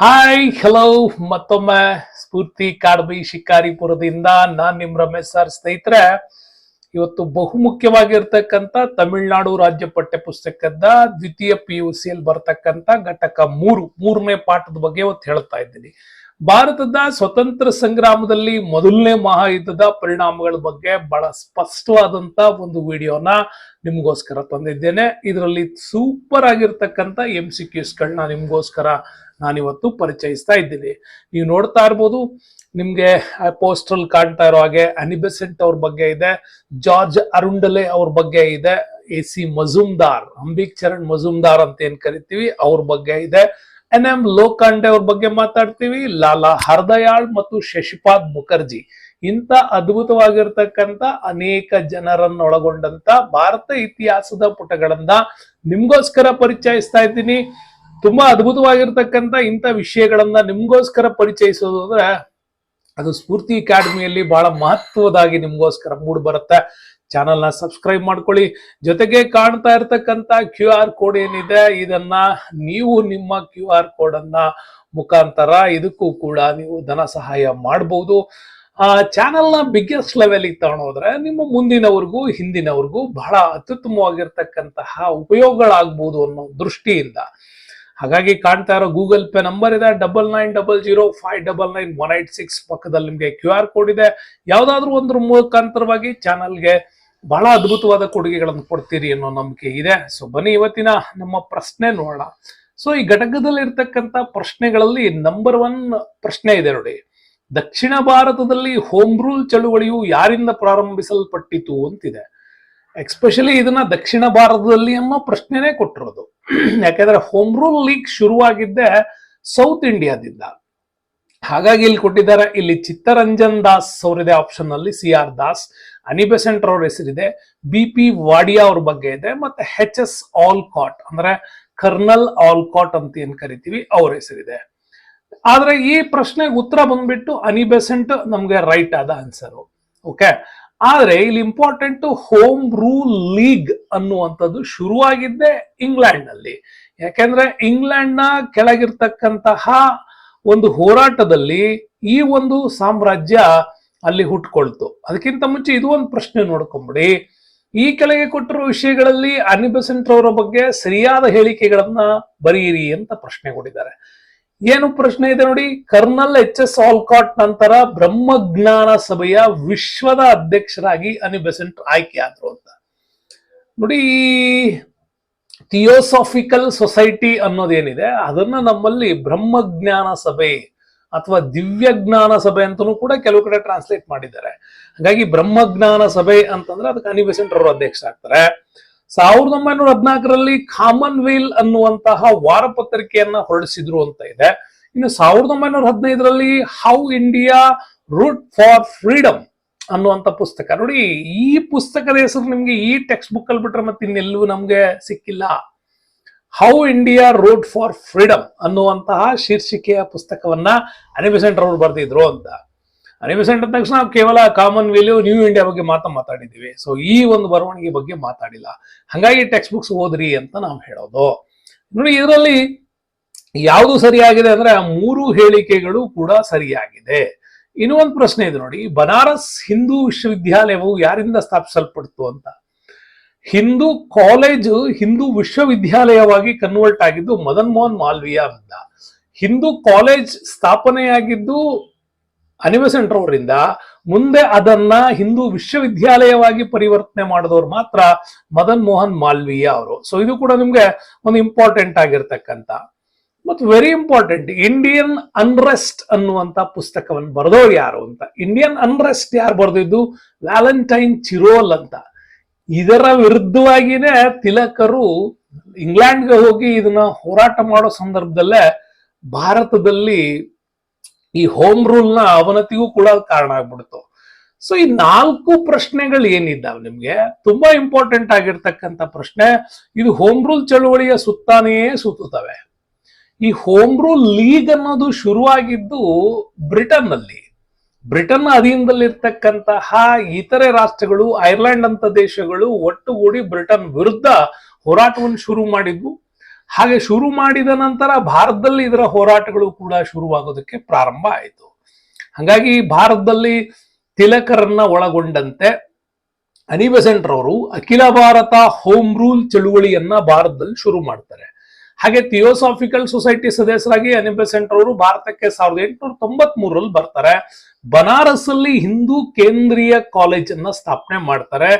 Hi hello ಮತ್ತೊಮ್ಮೆ ಸ್ಫೂರ್ತಿ ಕಾಡ್ಬಿ ಶಿಕಾರಿಪುರದಿಂದ ನಾನ್ ನಿಮ್ Ramesh sir ಸ್ನೇಹಿತರೆ. ಇವತ್ತು ಬಹುಮುಖ್ಯವಾಗಿರ್ತಕ್ಕಂಥ ತಮಿಳುನಾಡು ರಾಜ್ಯ ಪಠ್ಯ ಪುಸ್ತಕದ ದ್ವಿತೀಯ ಪಿ ಯು ಸಿಯಲ್ಲಿ ಬರ್ತಕ್ಕಂಥ ಘಟಕ ಮೂರು, ಮೂರನೇ ಪಾಠದ ಬಗ್ಗೆ ಇವತ್ತು ಹೇಳ್ತಾ ಇದ್ದೀನಿ. ಭಾರತದ ಸ್ವತಂತ್ರ ಸಂಗ್ರಾಮದಲ್ಲಿ ಮೊದಲನೇ ಮಹಾಯುದ್ಧದ ಪರಿಣಾಮಗಳ ಬಗ್ಗೆ ಬಹಳ ಸ್ಪಷ್ಟವಾದಂತ ಒಂದು ವಿಡಿಯೋನ ನಿಮ್ಗೋಸ್ಕರ ತಂದಿದ್ದೇನೆ. ಇದರಲ್ಲಿ ಸೂಪರ್ ಆಗಿರ್ತಕ್ಕಂಥ ಎಂ ಸಿ ಕ್ಯೂಸ್ಗಳನ್ನ ನಿಮ್ಗೋಸ್ಕರ ನಾನಿವತ್ತು ಪರಿಚಯಿಸ್ತಾ ಇದ್ದೀನಿ. ನೀವು ನೋಡ್ತಾ ಇರ್ಬೋದು, ನಿಮ್ಗೆ ಪೋಸ್ಟಲ್ ಕಾಣ್ತಾ ಇರೋ ಹಾಗೆ ಅನಿಬೆಸೆಂಟ್ ಅವ್ರ ಬಗ್ಗೆ ಇದೆ ಜಾರ್ಜ್ ಅರುಂಡಲೆ ಅವ್ರ ಬಗ್ಗೆ ಇದೆ ಎ ಸಿ ಮಜುಮ್ದಾರ್ ಅಂಬಿಕ್ ಚರಣ್ ಮಜುಮ್ದಾರ್ ಅಂತ ಏನ್ ಕರಿತೀವಿ, ಅವ್ರ ಬಗ್ಗೆ ಇದೆ. ಎನ್ ಎಂ ಲೋಕಾಂಡೆ ಅವ್ರ ಬಗ್ಗೆ ಮಾತಾಡ್ತೀವಿ. ಲಾಲಾ ಹರ್ದಯಾಳ್ ಮತ್ತು ಶಶಿಪಾದ್ ಮುಖರ್ಜಿ. ಇಂಥ ಅದ್ಭುತವಾಗಿರ್ತಕ್ಕಂಥ ಅನೇಕ ಜನರನ್ನೊಳಗೊಂಡಂತ ಭಾರತ ಇತಿಹಾಸದ ಪುಟಗಳನ್ನ ನಿಮ್ಗೋಸ್ಕರ ಪರಿಚಯಿಸ್ತಾ ಇದ್ದೀನಿ. ತುಂಬಾ ಅದ್ಭುತವಾಗಿರ್ತಕ್ಕಂಥ ಇಂಥ ವಿಷಯಗಳನ್ನ ನಿಮ್ಗೋಸ್ಕರ ಪರಿಚಯಿಸೋದು ಅಂದ್ರೆ ಅದು ಸ್ಫೂರ್ತಿ ಅಕಾಡೆಮಿಯಲ್ಲಿ ಬಹಳ ಮಹತ್ವದಾಗಿ ನಿಮ್ಗೋಸ್ಕರ ಮೂಡ್ ಬರುತ್ತೆ ಚಾನಲ್ನ ಸಬ್ಸ್ಕ್ರೈಬ್ ಮಾಡ್ಕೊಳ್ಳಿ. ಜೊತೆಗೆ ಕಾಣ್ತಾ ಇರ್ತಕ್ಕಂಥ ಕ್ಯೂ ಆರ್ ಕೋಡ್ ಏನಿದೆ, ಇದನ್ನ ನೀವು ನಿಮ್ಮ ಕ್ಯೂ ಆರ್ ಕೋಡ್ ಮುಖಾಂತರ ಇದಕ್ಕೂ ಕೂಡ ನೀವು ಧನ ಸಹಾಯ ಮಾಡಬಹುದು ಆ, ಚಾನೆಲ್ನ ಬಿಗ್ಗೆಸ್ಟ್ ಲೆವೆಲ್ ತಗೊಂಡೋದ್ರೆ ನಿಮ್ಮ ಮುಂದಿನವ್ರಿಗೂ ಹಿಂದಿನವ್ರಿಗೂ ಬಹಳ ಅತ್ಯುತ್ತಮವಾಗಿರ್ತಕ್ಕಂತಹ ಉಪಯೋಗಗಳಾಗ್ಬೋದು ಅನ್ನೋ ದೃಷ್ಟಿಯಿಂದ. ಹಾಗಾಗಿ ಕಾಣ್ತಾ ಇರೋ ಗೂಗಲ್ ಪೇ ನಂಬರ್ ಇದೆ, double nine double zero five double nine one eight six ಪಕ್ಕದಲ್ಲಿ ನಿಮಗೆ ಕ್ಯೂ ಆರ್ ಕೋಡ್ ಇದೆ. ಯಾವುದಾದ್ರೂ ಒಂದ್ರ ಮುಖಾಂತರವಾಗಿ ಚಾನಲ್ಗೆ ಬಹಳ ಅದ್ಭುತವಾದ ಕೊಡುಗೆಗಳನ್ನು ಕೊಡ್ತೀರಿ ಅನ್ನೋ ನಂಬಿಕೆ ಇದೆ. ಸೊ ಬನ್ನಿ ಇವತ್ತಿನ ನಮ್ಮ ಪ್ರಶ್ನೆ ನೋಡೋಣ. ಸೊ ಈ ಘಟಕದಲ್ಲಿ ಇರ್ತಕ್ಕಂಥ ಪ್ರಶ್ನೆಗಳಲ್ಲಿ ನಂಬರ್ ಒನ್ ಪ್ರಶ್ನೆ ಇದೆ ನೋಡಿ. ದಕ್ಷಿಣ ಭಾರತದಲ್ಲಿ ಹೋಮ್ ರೂಲ್ ಚಳುವಳಿಯು ಯಾರಿಂದ ಪ್ರಾರಂಭಿಸಲ್ಪಟ್ಟಿತು ಅಂತಿದೆ. ಎಕ್ಸ್ಪೆಷಲಿ ಇದನ್ನ ದಕ್ಷಿಣ ಭಾರತದಲ್ಲಿ ಅನ್ನೋ ಪ್ರಶ್ನೆನೇ ಕೊಟ್ಟಿರೋದು. ಯಾಕಂದ್ರೆ ಹೋಮ್ ರೂಲ್ ಲೀಗ್ ಶುರುವಾಗಿದ್ದೆ ಸೌತ್ ಇಂಡಿಯಾದಿಂದ ಹಾಗಾಗಿ ಇಲ್ಲಿ ಕೊಟ್ಟಿದ್ದಾರೆ. ಇಲ್ಲಿ ಚಿತ್ತರಂಜನ್ ದಾಸ್ ಅವರಿದೆ ಆಪ್ಷನ್ ಅಲ್ಲಿ C R Das. Annie Besant ಅವ್ರ ಹೆಸರಿದೆ. ಬಿ ಪಿ ವಾಡಿಯಾ ಅವ್ರ ಬಗ್ಗೆ ಇದೆ. ಮತ್ತೆ ಹೆಚ್ ಎಸ್ ಆಲ್ಕಾಟ್, ಅಂದ್ರೆ ಕರ್ನಲ್ ಆಲ್ಕಾಟ್ ಅಂತ ಏನ್ ಕರಿತೀವಿ, ಅವ್ರ ಹೆಸರಿದೆ. ಆದ್ರೆ ಈ ಪ್ರಶ್ನೆಗೆ ಉತ್ತರ ಬಂದ್ಬಿಟ್ಟು ಅನಿಬೆಸೆಂಟ್ ನಮ್ಗೆ ರೈಟ್ ಆದ ಆನ್ಸರ್ ಓಕೆ ಆದ್ರೆ ಇಲ್ಲಿ ಇಂಪಾರ್ಟೆಂಟ್ ಹೋಮ್ ರೂಲ್ ಲೀಗ್ ಅನ್ನುವಂಥದ್ದು ಶುರುವಾಗಿದ್ದೆ ಇಂಗ್ಲೆಂಡ್ನಲ್ಲಿ ಯಾಕೆಂದ್ರೆ ಇಂಗ್ಲೆಂಡ್ನ ಕೆಳಗಿರ್ತಕ್ಕಂತಹ ಒಂದು ಹೋರಾಟದಲ್ಲಿ ಈ ಒಂದು ಸಾಮ್ರಾಜ್ಯ ಅಲ್ಲಿ ಹುಟ್ಕೊಳ್ತು. ಅದಕ್ಕಿಂತ ಮುಂಚೆ ಇದು ಒಂದು ಪ್ರಶ್ನೆ ನೋಡ್ಕೊಂಬಿಡಿ. ಈ ಕೆಳಗೆ ಕೊಟ್ಟಿರುವ ವಿಷಯಗಳಲ್ಲಿ ಅನಿಬಸೆಂಟ್ ಅವರ ಬಗ್ಗೆ ಸರಿಯಾದ ಹೇಳಿಕೆಗಳನ್ನ ಬರೆಯಿರಿ ಅಂತ ಪ್ರಶ್ನೆ ಕೊಟ್ಟಿದ್ದಾರೆ. ಏನು ಪ್ರಶ್ನೆ ಇದೆ ನೋಡಿ, ಕರ್ನಲ್ ಎಚ್ ಎಸ್ ಆಲ್ಕಾಟ್ ನಂತರ ಬ್ರಹ್ಮಜ್ಞಾನ ಸಭೆಯ ವಿಶ್ವದ ಅಧ್ಯಕ್ಷರಾಗಿ ಅನಿಬೆಸೆಂಟ್ ಆಯ್ಕೆ ಆದ್ರು ಅಂತ. ನೋಡಿ ಥಿಯೋಸಾಫಿಕಲ್ ಸೊಸೈಟಿ ಅನ್ನೋದೇನಿದೆ, ಅದನ್ನ ನಮ್ಮಲ್ಲಿ ಬ್ರಹ್ಮಜ್ಞಾನ ಸಭೆ ಅಥವಾ ದಿವ್ಯ ಜ್ಞಾನ ಸಭೆ ಅಂತಲೂ ಕೂಡ ಕೆಲವು ಕಡೆ ಟ್ರಾನ್ಸ್ಲೇಟ್ ಮಾಡಿದ್ದಾರೆ. ಹಾಗಾಗಿ ಬ್ರಹ್ಮಜ್ಞಾನ ಸಭೆ ಅಂತಂದ್ರೆ ಅದಕ್ಕೆ ಅನಿಬೆಸೆಂಟ್ ಅವರು ಅಧ್ಯಕ್ಷ ಆಗ್ತಾರೆ. ಸಾವಿರದ ಒಂಬೈನೂರ ಹದಿನಾಲ್ಕರಲ್ಲಿ ಕಾಮನ್ ವೇಲ್ ಅನ್ನುವಂತಹ ವಾರಪತ್ರಿಕೆಯನ್ನ ಹೊರಡಿಸಿದ್ರು ಅಂತ ಇದೆ. ಇನ್ನು ಸಾವಿರದ ಒಂಬೈನೂರ ಹದಿನೈದರಲ್ಲಿ how India root for freedom ಅನ್ನುವಂತ ಪುಸ್ತಕ. ನೋಡಿ, ಈ ಪುಸ್ತಕದ ಹೆಸರು ನಿಮ್ಗೆ ಈ ಟೆಕ್ಸ್ಟ್ ಬುಕ್ ಅಲ್ಲಿ ಬಿಟ್ರೆ ಮತ್ತೆ ಇನ್ನೆಲ್ಲೂ ನಮ್ಗೆ ಸಿಕ್ಕಿಲ್ಲ. How India road for freedom ಅನ್ನುವಂತಹ ಶೀರ್ಷಿಕೆಯ ಪುಸ್ತಕವನ್ನ ಅನಿಬೆಸೆಂಟ್ ಅವರು ಬರೆದಿದ್ರು ಅಂತ. ಅನಿಬೆಸೆಂಟ್ ಅಂದ ತಕ್ಷಣ ಕೇವಲ ಕಾಮನ್ ವೆಲ್ಯೂ ನ್ಯೂ ಇಂಡಿಯಾ ಬಗ್ಗೆ ಮಾತ್ರ ಮಾತಾಡಿದ್ದೀವಿ. ಸೊ ಈ ಒಂದು ಬರವಣಿಗೆ ಬಗ್ಗೆ ಮಾತಾಡಿಲ್ಲ. ಹಂಗಾಗಿ ಟೆಕ್ಸ್ಟ್ ಬುಕ್ಸ್ ಓದ್ರಿ ಅಂತ ನಾವು ಹೇಳೋದು. ನೋಡಿ, ಇದರಲ್ಲಿ ಯಾವುದು ಸರಿಯಾಗಿದೆ ಅಂದ್ರೆ ಆ ಮೂರು ಹೇಳಿಕೆಗಳು ಕೂಡ ಸರಿಯಾಗಿದೆ. ಇನ್ನೂ ಒಂದು ಪ್ರಶ್ನೆ ಇದೆ ನೋಡಿ. ಬನಾರಸ್ ಹಿಂದೂ ವಿಶ್ವವಿದ್ಯಾಲಯವು ಯಾರಿಂದ ಸ್ಥಾಪಿಸಲ್ಪಡ್ತು ಅಂತ. ಹಿಂದೂ ಕಾಲೇಜು ಹಿಂದೂ ವಿಶ್ವವಿದ್ಯಾಲಯವಾಗಿ ಕನ್ವರ್ಟ್ ಆಗಿದ್ದು ಮದನ್ ಮೋಹನ್ ಮಾಲ್ವಿಯಾ ಅಂತ. ಹಿಂದೂ ಕಾಲೇಜ್ ಸ್ಥಾಪನೆಯಾಗಿದ್ದು ಅನಿವಸೆಂಟ್ ಅವರಿಂದ ಮುಂದೆ ಅದನ್ನ ಹಿಂದೂ ವಿಶ್ವವಿದ್ಯಾಲಯವಾಗಿ ಪರಿವರ್ತನೆ ಮಾಡಿದವರು ಮಾತ್ರ ಮದನ್ ಮೋಹನ್ ಮಾಲ್ವೀಯ ಅವರು. ಸೊ ಇದು ಕೂಡ ನಿಮ್ಗೆ ಒಂದು ಇಂಪಾರ್ಟೆಂಟ್ ಆಗಿರ್ತಕ್ಕಂಥ. ಮತ್ತು ವೆರಿ ಇಂಪಾರ್ಟೆಂಟ್ ಇಂಡಿಯನ್ ಅನ್ರೆಸ್ಟ್ ಅನ್ನುವಂತ ಪುಸ್ತಕವನ್ನು ಬರೆದವ್ರು ಯಾರು ಅಂತ. ಇಂಡಿಯನ್ ಅನ್ರೆಸ್ಟ್ ಯಾರು ಬರೆದಿದ್ದು? ವ್ಯಾಲೆಂಟೈನ್ ಚಿರೋಲ್ ಅಂತ. ಇದರ ವಿರುದ್ಧವಾಗಿನೇ ತಿಲಕರು ಇಂಗ್ಲೆಂಡ್ಗೆ ಹೋಗಿ ಇದನ್ನ ಹೋರಾಟ ಮಾಡೋ ಸಂದರ್ಭದಲ್ಲೇ ಭಾರತದಲ್ಲಿ ಈ ಹೋಮ್ ರೂಲ್ನ ಅವನತಿಗೂ ಕೂಡ ಕಾರಣ ಆಗ್ಬಿಡ್ತು. ಸೊ ಈ ನಾಲ್ಕು ಪ್ರಶ್ನೆಗಳು ಏನಿದ್ದಾವೆ ನಿಮ್ಗೆ? ತುಂಬಾ ಇಂಪಾರ್ಟೆಂಟ್ ಆಗಿರ್ತಕ್ಕಂಥ ಪ್ರಶ್ನೆ, ಇದು ಹೋಮ್ ರೂಲ್ ಚಳುವಳಿಯ ಸುತ್ತಾನೇ ಸುತ್ತುತ್ತವೆ. ಈ ಹೋಮ್ ರೂಲ್ ಲೀಗ್ ಅನ್ನೋದು ಶುರುವಾಗಿದ್ದು ಬ್ರಿಟನ್ನಲ್ಲಿ ಬ್ರಿಟನ್ ಅಧೀನದಲ್ಲಿರ್ತಕ್ಕಂತಹ ಇತರೆ ರಾಷ್ಟ್ರಗಳು, ಐರ್ಲೆಂಡ್ ಅಂತ ದೇಶಗಳು ಒಟ್ಟುಗೂಡಿ ಬ್ರಿಟನ್ ವಿರುದ್ಧ ಹೋರಾಟವನ್ನು ಶುರು ಮಾಡಿದ್ವು. ಹಾಗೆ ಶುರು ಮಾಡಿದ ನಂತರ ಭಾರತದಲ್ಲಿ ಇದರ ಹೋರಾಟಗಳು ಕೂಡ ಶುರುವಾಗೋದಕ್ಕೆ ಪ್ರಾರಂಭ ಆಯಿತು. ಹಾಗಾಗಿ ಭಾರತದಲ್ಲಿ ತಿಲಕರನ್ನ ಒಳಗೊಂಡಂತೆ ಅನಿಬೆಸೆಂಟ್ರವರು ಅಖಿಲ ಭಾರತ ಹೋಮ್ ರೂಲ್ ಚಳುವಳಿಯನ್ನ ಭಾರತದಲ್ಲಿ ಶುರು ಮಾಡ್ತಾರೆ. ಹಾಗೆ ಥಿಯೋಸಾಫಿಕಲ್ ಸೊಸೈಟಿ ಸದಸ್ಯರಾಗಿ ಅನಿಬೆಸೆಂಟ್ ಅವರು ಭಾರತಕ್ಕೆ ಸಾವಿರದ ಎಂಟುನೂರ ತೊಂಬತ್ ಮೂರರಲ್ಲಿ ಬರ್ತಾರೆ. ಬನಾರಸ್ ಅಲ್ಲಿ ಹಿಂದೂ ಕೇಂದ್ರೀಯ ಕಾಲೇಜ್ ಅನ್ನ ಸ್ಥಾಪನೆ ಮಾಡ್ತಾರೆ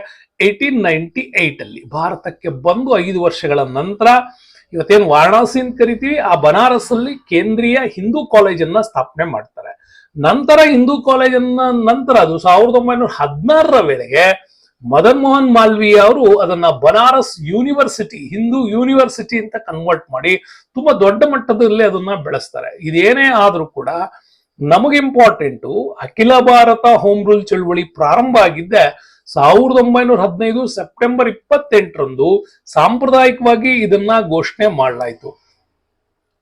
ಏಟೀನ್ ನೈನ್ಟಿ ಏಟ್ ಅಲ್ಲಿ ಭಾರತಕ್ಕೆ ಬಂದು ಐದು ವರ್ಷಗಳ ನಂತರ ಇವತ್ತೇನು ವಾರಣಾಸಿ ಅಂತ ಕರಿತೀವಿ, ಆ ಬನಾರಸ್ ಅಲ್ಲಿ ಕೇಂದ್ರೀಯ ಹಿಂದೂ ಕಾಲೇಜ್ ಅನ್ನ ಸ್ಥಾಪನೆ ಮಾಡ್ತಾರೆ. ನಂತರ ಹಿಂದೂ ಕಾಲೇಜ್ ಅನ್ನ ನಂತರ ಅದು ಸಾವಿರದ ಒಂಬೈನೂರ ಹದಿನಾರರ ವೇಳೆಗೆ ಮದನ್ ಮೋಹನ್ ಮಾಲ್ವೀಯ ಅವರು ಅದನ್ನ ಬನಾರಸ್ ಯೂನಿವರ್ಸಿಟಿ, ಹಿಂದೂ ಯೂನಿವರ್ಸಿಟಿ ಅಂತ ಕನ್ವರ್ಟ್ ಮಾಡಿ ತುಂಬಾ ದೊಡ್ಡ ಮಟ್ಟದಲ್ಲಿ ಅದನ್ನ ಬೆಳೆಸ್ತಾರೆ. ಇದೇನೇ ಆದ್ರೂ ಕೂಡ ನಮಗೆ ಇಂಪಾರ್ಟೆಂಟು ಅಖಿಲ ಭಾರತ ಹೋಮ್ ರೂಲ್ ಚಳುವಳಿ ಪ್ರಾರಂಭ ಆಗಿದ್ದೆ ಸಾವಿರದ ಒಂಬೈನೂರ ಹದಿನೈದು ಸೆಪ್ಟೆಂಬರ್ ಇಪ್ಪತ್ತೆಂಟರಂದು ಸಾಂಪ್ರದಾಯಿಕವಾಗಿ ಇದನ್ನ ಘೋಷಣೆ ಮಾಡಲಾಯಿತು.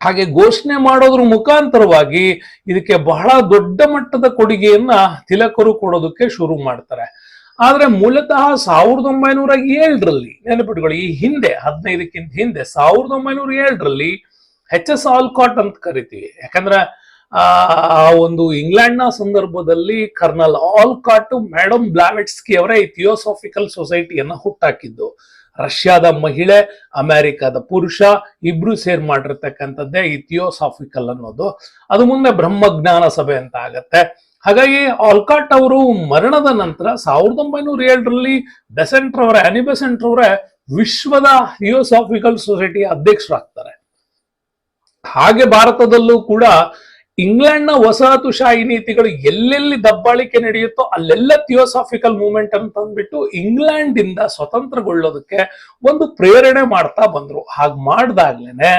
ಹಾಗೆ ಘೋಷಣೆ ಮಾಡೋದ್ರ ಮುಖಾಂತರವಾಗಿ ಇದಕ್ಕೆ ಬಹಳ ದೊಡ್ಡ ಮಟ್ಟದ ಕೊಡುಗೆಯನ್ನ ತಿಲಕರು ಕೊಡೋದಕ್ಕೆ ಶುರು ಮಾಡ್ತಾರೆ. ಆದ್ರೆ ಮೂಲತಃ ಸಾವಿರದ ಒಂಬೈನೂರ ಏಳರಲ್ಲಿ, ನೆನಪಿಟ್ಕೊಳ್ಳಿ, ಈ ಹಿಂದೆ, ಹದಿನೈದಕ್ಕಿಂತ ಹಿಂದೆ, ಸಾವಿರದ ಒಂಬೈನೂರ ಏಳರಲ್ಲಿ ಎಚ್ ಎಸ್ ಆಲ್ಕಾಟ್ ಅಂತ ಕರಿತೀವಿ. ಯಾಕಂದ್ರೆ, ಆ ಒಂದು ಇಂಗ್ಲೆಂಡ್ನ ಸಂದರ್ಭದಲ್ಲಿ ಕರ್ನಲ್ ಆಲ್ಕಾಟ್ ಮೇಡಮ್ ಬ್ಲಾವೆಟ್ಸ್ಕಿ ಅವರೇ ಈ ಥಿಯೋಸಾಫಿಕಲ್ ಸೊಸೈಟಿಯನ್ನ ಹುಟ್ಟಾಕಿದ್ದು. ರಷ್ಯಾದ ಮಹಿಳೆ, ಅಮೆರಿಕದ ಪುರುಷ, ಇಬ್ರು ಸೇರ್ ಮಾಡಿರ್ತಕ್ಕಂಥದ್ದೇ ಈ ಥಿಯೋಸಾಫಿಕಲ್ ಅನ್ನೋದು. ಅದು ಮುಂದೆ ಬ್ರಹ್ಮಜ್ಞಾನ ಸಭೆ ಅಂತ ಆಗತ್ತೆ. ಹಾಗಾಗಿ ಆಲ್ಕಾಟ್ ಅವರು ಮರಣದ ನಂತರ ಸಾವಿರದ ಒಂಬೈನೂರ ಏಳರಲ್ಲಿ ಬೆಸೆಂಟ್ ರವರೇ, ಅನಿ ಬೆಸೆಂಟ್ ವಿಶ್ವದ ಥಿಯೋಸಾಫಿಕಲ್ ಸೊಸೈಟಿ ಅಧ್ಯಕ್ಷರಾಗ್ತಾರೆ. ಹಾಗೆ ಭಾರತದಲ್ಲೂ ಕೂಡ ಇಂಗ್ಲೆಂಡ್ನ ವಸಾಹತುಶಾಹಿ ನೀತಿಗಳು ಎಲ್ಲೆಲ್ಲಿ ದಬ್ಬಾಳಿಕೆ ನಡೆಯುತ್ತೋ ಅಲ್ಲೆಲ್ಲ ಥಿಯೋಸಾಫಿಕಲ್ ಮೂವ್ಮೆಂಟ್ ಅಂತ ಅಂದ್ಬಿಟ್ಟು ಇಂಗ್ಲೆಂಡ್ ಇಂದ ಸ್ವತಂತ್ರಗೊಳ್ಳೋದಕ್ಕೆ ಒಂದು ಪ್ರೇರಣೆ ಮಾಡ್ತಾ ಬಂದ್ರು. ಹಾಗೆ ಮಾಡ್ದಾಗ್ಲೇನೆ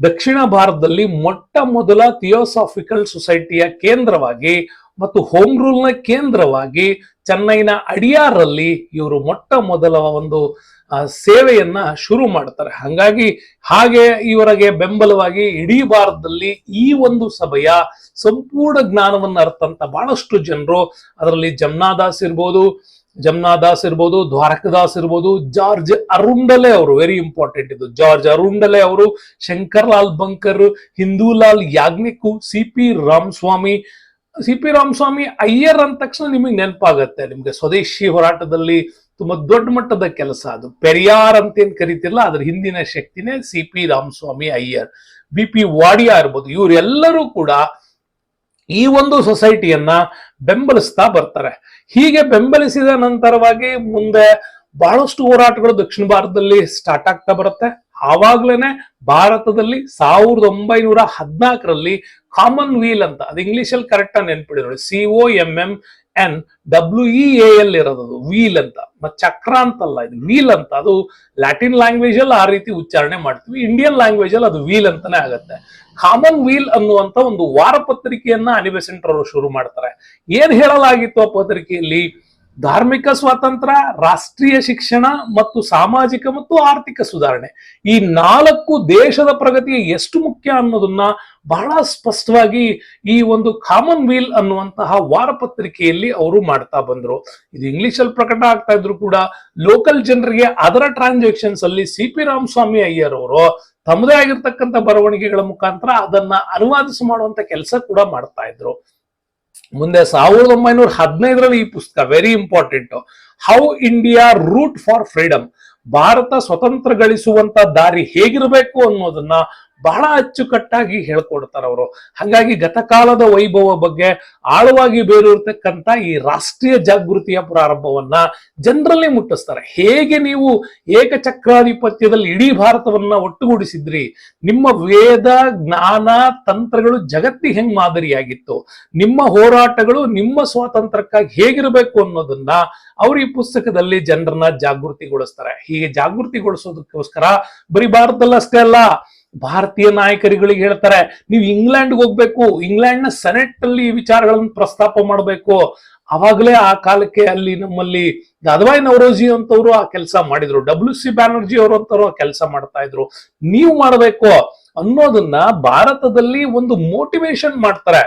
ದಕ್ಷಿಣ ಭಾರತದಲ್ಲಿ ಮೊಟ್ಟ ಮೊದಲ ಥಿಯೋಸಾಫಿಕಲ್ ಸೊಸೈಟಿಯ ಕೇಂದ್ರವಾಗಿ ಮತ್ತು ಹೋಮ್ ರೂಲ್ನ ಕೇಂದ್ರವಾಗಿ ಚೆನ್ನೈನ ಅಡಿಯಾರಲ್ಲಿ ಇವರು ಮೊಟ್ಟ ಮೊದಲ ಒಂದು ಸೇವೆಯನ್ನ ಶುರು ಮಾಡ್ತಾರೆ. ಹಂಗಾಗಿ ಹಾಗೆ ಇವರಿಗೆ ಬೆಂಬಲವಾಗಿ ಇಡೀ ಭಾರತದಲ್ಲಿ ಈ ಒಂದು ಸಭೆಯ ಸಂಪೂರ್ಣ ಜ್ಞಾನವನ್ನ ಅರ್ಥಂತ ಬಹಳಷ್ಟು ಜನರು. ಅದರಲ್ಲಿ ಜಮ್ನಾದಾಸ್ ಇರ್ಬೋದು ಜಮ್ನಾದಾಸ್ ಇರ್ಬೋದು, ದ್ವಾರಕದಾಸ್ ಇರ್ಬೋದು, ಜಾರ್ಜ್ ಅರುಂಡಲೆ ಅವರು ವೆರಿ ಇಂಪಾರ್ಟೆಂಟ್ ಇದು. ಜಾರ್ಜ್ ಅರುಂಡಲೆ ಅವರು Shankar Lal Banker, Indulal Yagnik C P Ramaswamy C P Ramaswamy Iyer ಅಂದ ತಕ್ಷಣ ನಿಮಗೆ ನೆನಪಾಗತ್ತೆ. ನಿಮ್ಗೆ ಸ್ವದೇಶಿ ಹೋರಾಟದಲ್ಲಿ ತುಂಬಾ ದೊಡ್ಡ ಮಟ್ಟದ ಕೆಲಸ ಅದು. ಪೆರಿಯಾರ್ ಅಂತ ಏನ್ ಕರಿತಿರಲ್ಲ ಅದ್ರ ಹಿಂದಿನ ಶಕ್ತಿನೇ C P Ramaswamy Iyer. B P Wadia ಇರ್ಬೋದು, ಇವರೆಲ್ಲರೂ ಕೂಡ ಈ ಒಂದು ಸೊಸೈಟಿಯನ್ನ ಬೆಂಬಲಿಸ್ತಾ ಬರ್ತಾರೆ. ಹೀಗೆ ಬೆಂಬಲಿಸಿದ ನಂತರವಾಗಿ ಮುಂದೆ ಬಹಳಷ್ಟು ಹೋರಾಟಗಳು ದಕ್ಷಿಣ ಭಾರತದಲ್ಲಿ ಸ್ಟಾರ್ಟ್ ಆಗ್ತಾ ಬರುತ್ತೆ. ಆವಾಗ್ಲೇನೆ ಭಾರತದಲ್ಲಿ ಸಾವಿರದ ಒಂಬೈನೂರ ಹದಿನಾಲ್ಕರಲ್ಲಿ ಕಾಮನ್ ವೀಲ್ ಅಂತ, ಅದು ಇಂಗ್ಲಿಷ್ ಅಲ್ಲಿ ಕರೆಕ್ಟ್ ಆಗಿ ನೋಡಿ C O M M N W E L ಇರೋದು ವೀಲ್ ಅಂತ, ಮತ್ ಚಕ್ರ ಅಂತಲ್ಲ ಇದು ವೀಲ್ ಅಂತ, ಅದು ಲ್ಯಾಟಿನ್ ಲ್ಯಾಂಗ್ವೇಜ್ ಅಲ್ಲಿ ಆ ರೀತಿ ಉಚ್ಚಾರಣೆ ಮಾಡ್ತೀವಿ ಇಂಡಿಯನ್ ಲ್ಯಾಂಗ್ವೇಜ್ ಅಲ್ಲಿ ಅದು ವೀಲ್ ಅಂತಾನೆ ಆಗತ್ತೆ. ಕಾಮನ್ ವೀಲ್ ಅನ್ನುವಂತ ಒಂದು ವಾರ ಪತ್ರಿಕೆಯನ್ನ ಅವರು ಶುರು ಮಾಡ್ತಾರೆ. ಏನ್ ಹೇಳಲಾಗಿತ್ತು ಆ ಪತ್ರಿಕೆಯಲ್ಲಿ? ಧಾರ್ಮಿಕ ಸ್ವಾತಂತ್ರ್ಯ, ರಾಷ್ಟ್ರೀಯ ಶಿಕ್ಷಣ ಮತ್ತು ಸಾಮಾಜಿಕ ಮತ್ತು ಆರ್ಥಿಕ ಸುಧಾರಣೆ. ಈ ನಾಲ್ಕು ದೇಶದ ಪ್ರಗತಿಗೆ ಎಷ್ಟು ಮುಖ್ಯ ಅನ್ನೋದನ್ನ ಬಹಳ ಸ್ಪಷ್ಟವಾಗಿ ಈ ಒಂದು ಕಾಮನ್ ವೀಲ್ ಅನ್ನುವಂತಹ ವಾರಪತ್ರಿಕೆಯಲ್ಲಿ ಅವರು ಮಾಡ್ತಾ ಬಂದ್ರು. ಇದು ಇಂಗ್ಲಿಷ್ ಅಲ್ಲಿ ಪ್ರಕಟ ಆಗ್ತಾ ಇದ್ರು ಕೂಡ. ಲೋಕಲ್ ಜನರಿಗೆ ಅದರ ಟ್ರಾನ್ಸಾಕ್ಷನ್ಸ್ ಅಲ್ಲಿ ಸಿ ಪಿ ರಾಮಸ್ವಾಮಿ ಅಯ್ಯರ್ ಅವರು ತಮ್ಮದೇ ಆಗಿರ್ತಕ್ಕಂಥ ಬರವಣಿಗೆಗಳ ಮುಖಾಂತರ ಅದನ್ನ ಅನುವಾದಿಸಿ ಮಾಡುವಂತ ಕೆಲಸ ಕೂಡ ಮಾಡ್ತಾ ಇದ್ರು. ಮುಂದೆ ಸಾವಿರದ ಒಂಬೈನೂರ ಹದಿನೈದರಲ್ಲಿ ಈ ಪುಸ್ತಕ very important how India root for freedom Bharat ಸ್ವತಂತ್ರ ಗಳಿಸುವಂತ ದಾರಿ ಹೇಗಿರಬೇಕು ಅನ್ನೋದನ್ನ ಬಹಳ ಅಚ್ಚುಕಟ್ಟಾಗಿ ಹೇಳ್ಕೊಡ್ತಾರ ಅವರು. ಹಾಗಾಗಿ ಗತಕಾಲದ ವೈಭವ ಬಗ್ಗೆ ಆಳವಾಗಿ ಬೇರೂರ್ತಕ್ಕಂಥ ಈ ರಾಷ್ಟ್ರೀಯ ಜಾಗೃತಿಯ ಪ್ರಾರಂಭವನ್ನ ಜನರಲ್ಲಿ ಮುಟ್ಟಿಸ್ತಾರೆ. ಹೇಗೆ ನೀವು ಏಕಚಕ್ರಾಧಿಪತ್ಯದಲ್ಲಿ ಇಡೀ ಭಾರತವನ್ನ ಒಟ್ಟುಗೂಡಿಸಿದ್ರಿ? ನಿಮ್ಮ ವೇದ, ಜ್ಞಾನ, ತಂತ್ರಗಳು ಜಗತ್ತಿ ಹೆಂಗ್ ಮಾದರಿಯಾಗಿತ್ತು? ನಿಮ್ಮ ಹೋರಾಟಗಳು ನಿಮ್ಮ ಸ್ವಾತಂತ್ರ್ಯಕ್ಕಾಗಿ ಹೇಗಿರಬೇಕು ಅನ್ನೋದನ್ನ ಅವರು ಈ ಪುಸ್ತಕದಲ್ಲಿ ಜನರನ್ನ ಜಾಗೃತಿಗೊಳಿಸ್ತಾರೆ. ಹೀಗೆ ಜಾಗೃತಿಗೊಳಿಸೋದಕ್ಕೋಸ್ಕರ ಬರೀ ಭಾರತದಲ್ಲಷ್ಟೇ ಅಲ್ಲ ಭಾರತೀಯ ನಾಯಕರುಗಳಿಗೆ ಹೇಳ್ತಾರೆ, ನೀವು ಇಂಗ್ಲೆಂಡ್ ಹೋಗ್ಬೇಕು ಇಂಗ್ಲೆಂಡ್ನ ಸೆನೆಟ್ ಅಲ್ಲಿ ಈ ವಿಚಾರಗಳನ್ನು ಪ್ರಸ್ತಾಪ ಮಾಡಬೇಕು. ಅವಾಗಲೇ ಆ ಕಾಲಕ್ಕೆ ಅಲ್ಲಿ ನಮ್ಮಲ್ಲಿ ದಾದವಾಯಿ ನವರೋಜಿ ಅಂತವ್ರು ಆ ಕೆಲಸ ಮಾಡಿದ್ರು ಡಬ್ಲ್ಯೂ ಸಿ ಬ್ಯಾನರ್ಜಿ ಅವರು ಅಂತವ್ರು ಆ ಕೆಲಸ ಮಾಡ್ತಾ ಇದ್ರು. ನೀವು ಮಾಡಬೇಕು ಅನ್ನೋದನ್ನ ಭಾರತದಲ್ಲಿ ಒಂದು ಮೋಟಿವೇಶನ್ ಮಾಡ್ತಾರೆ.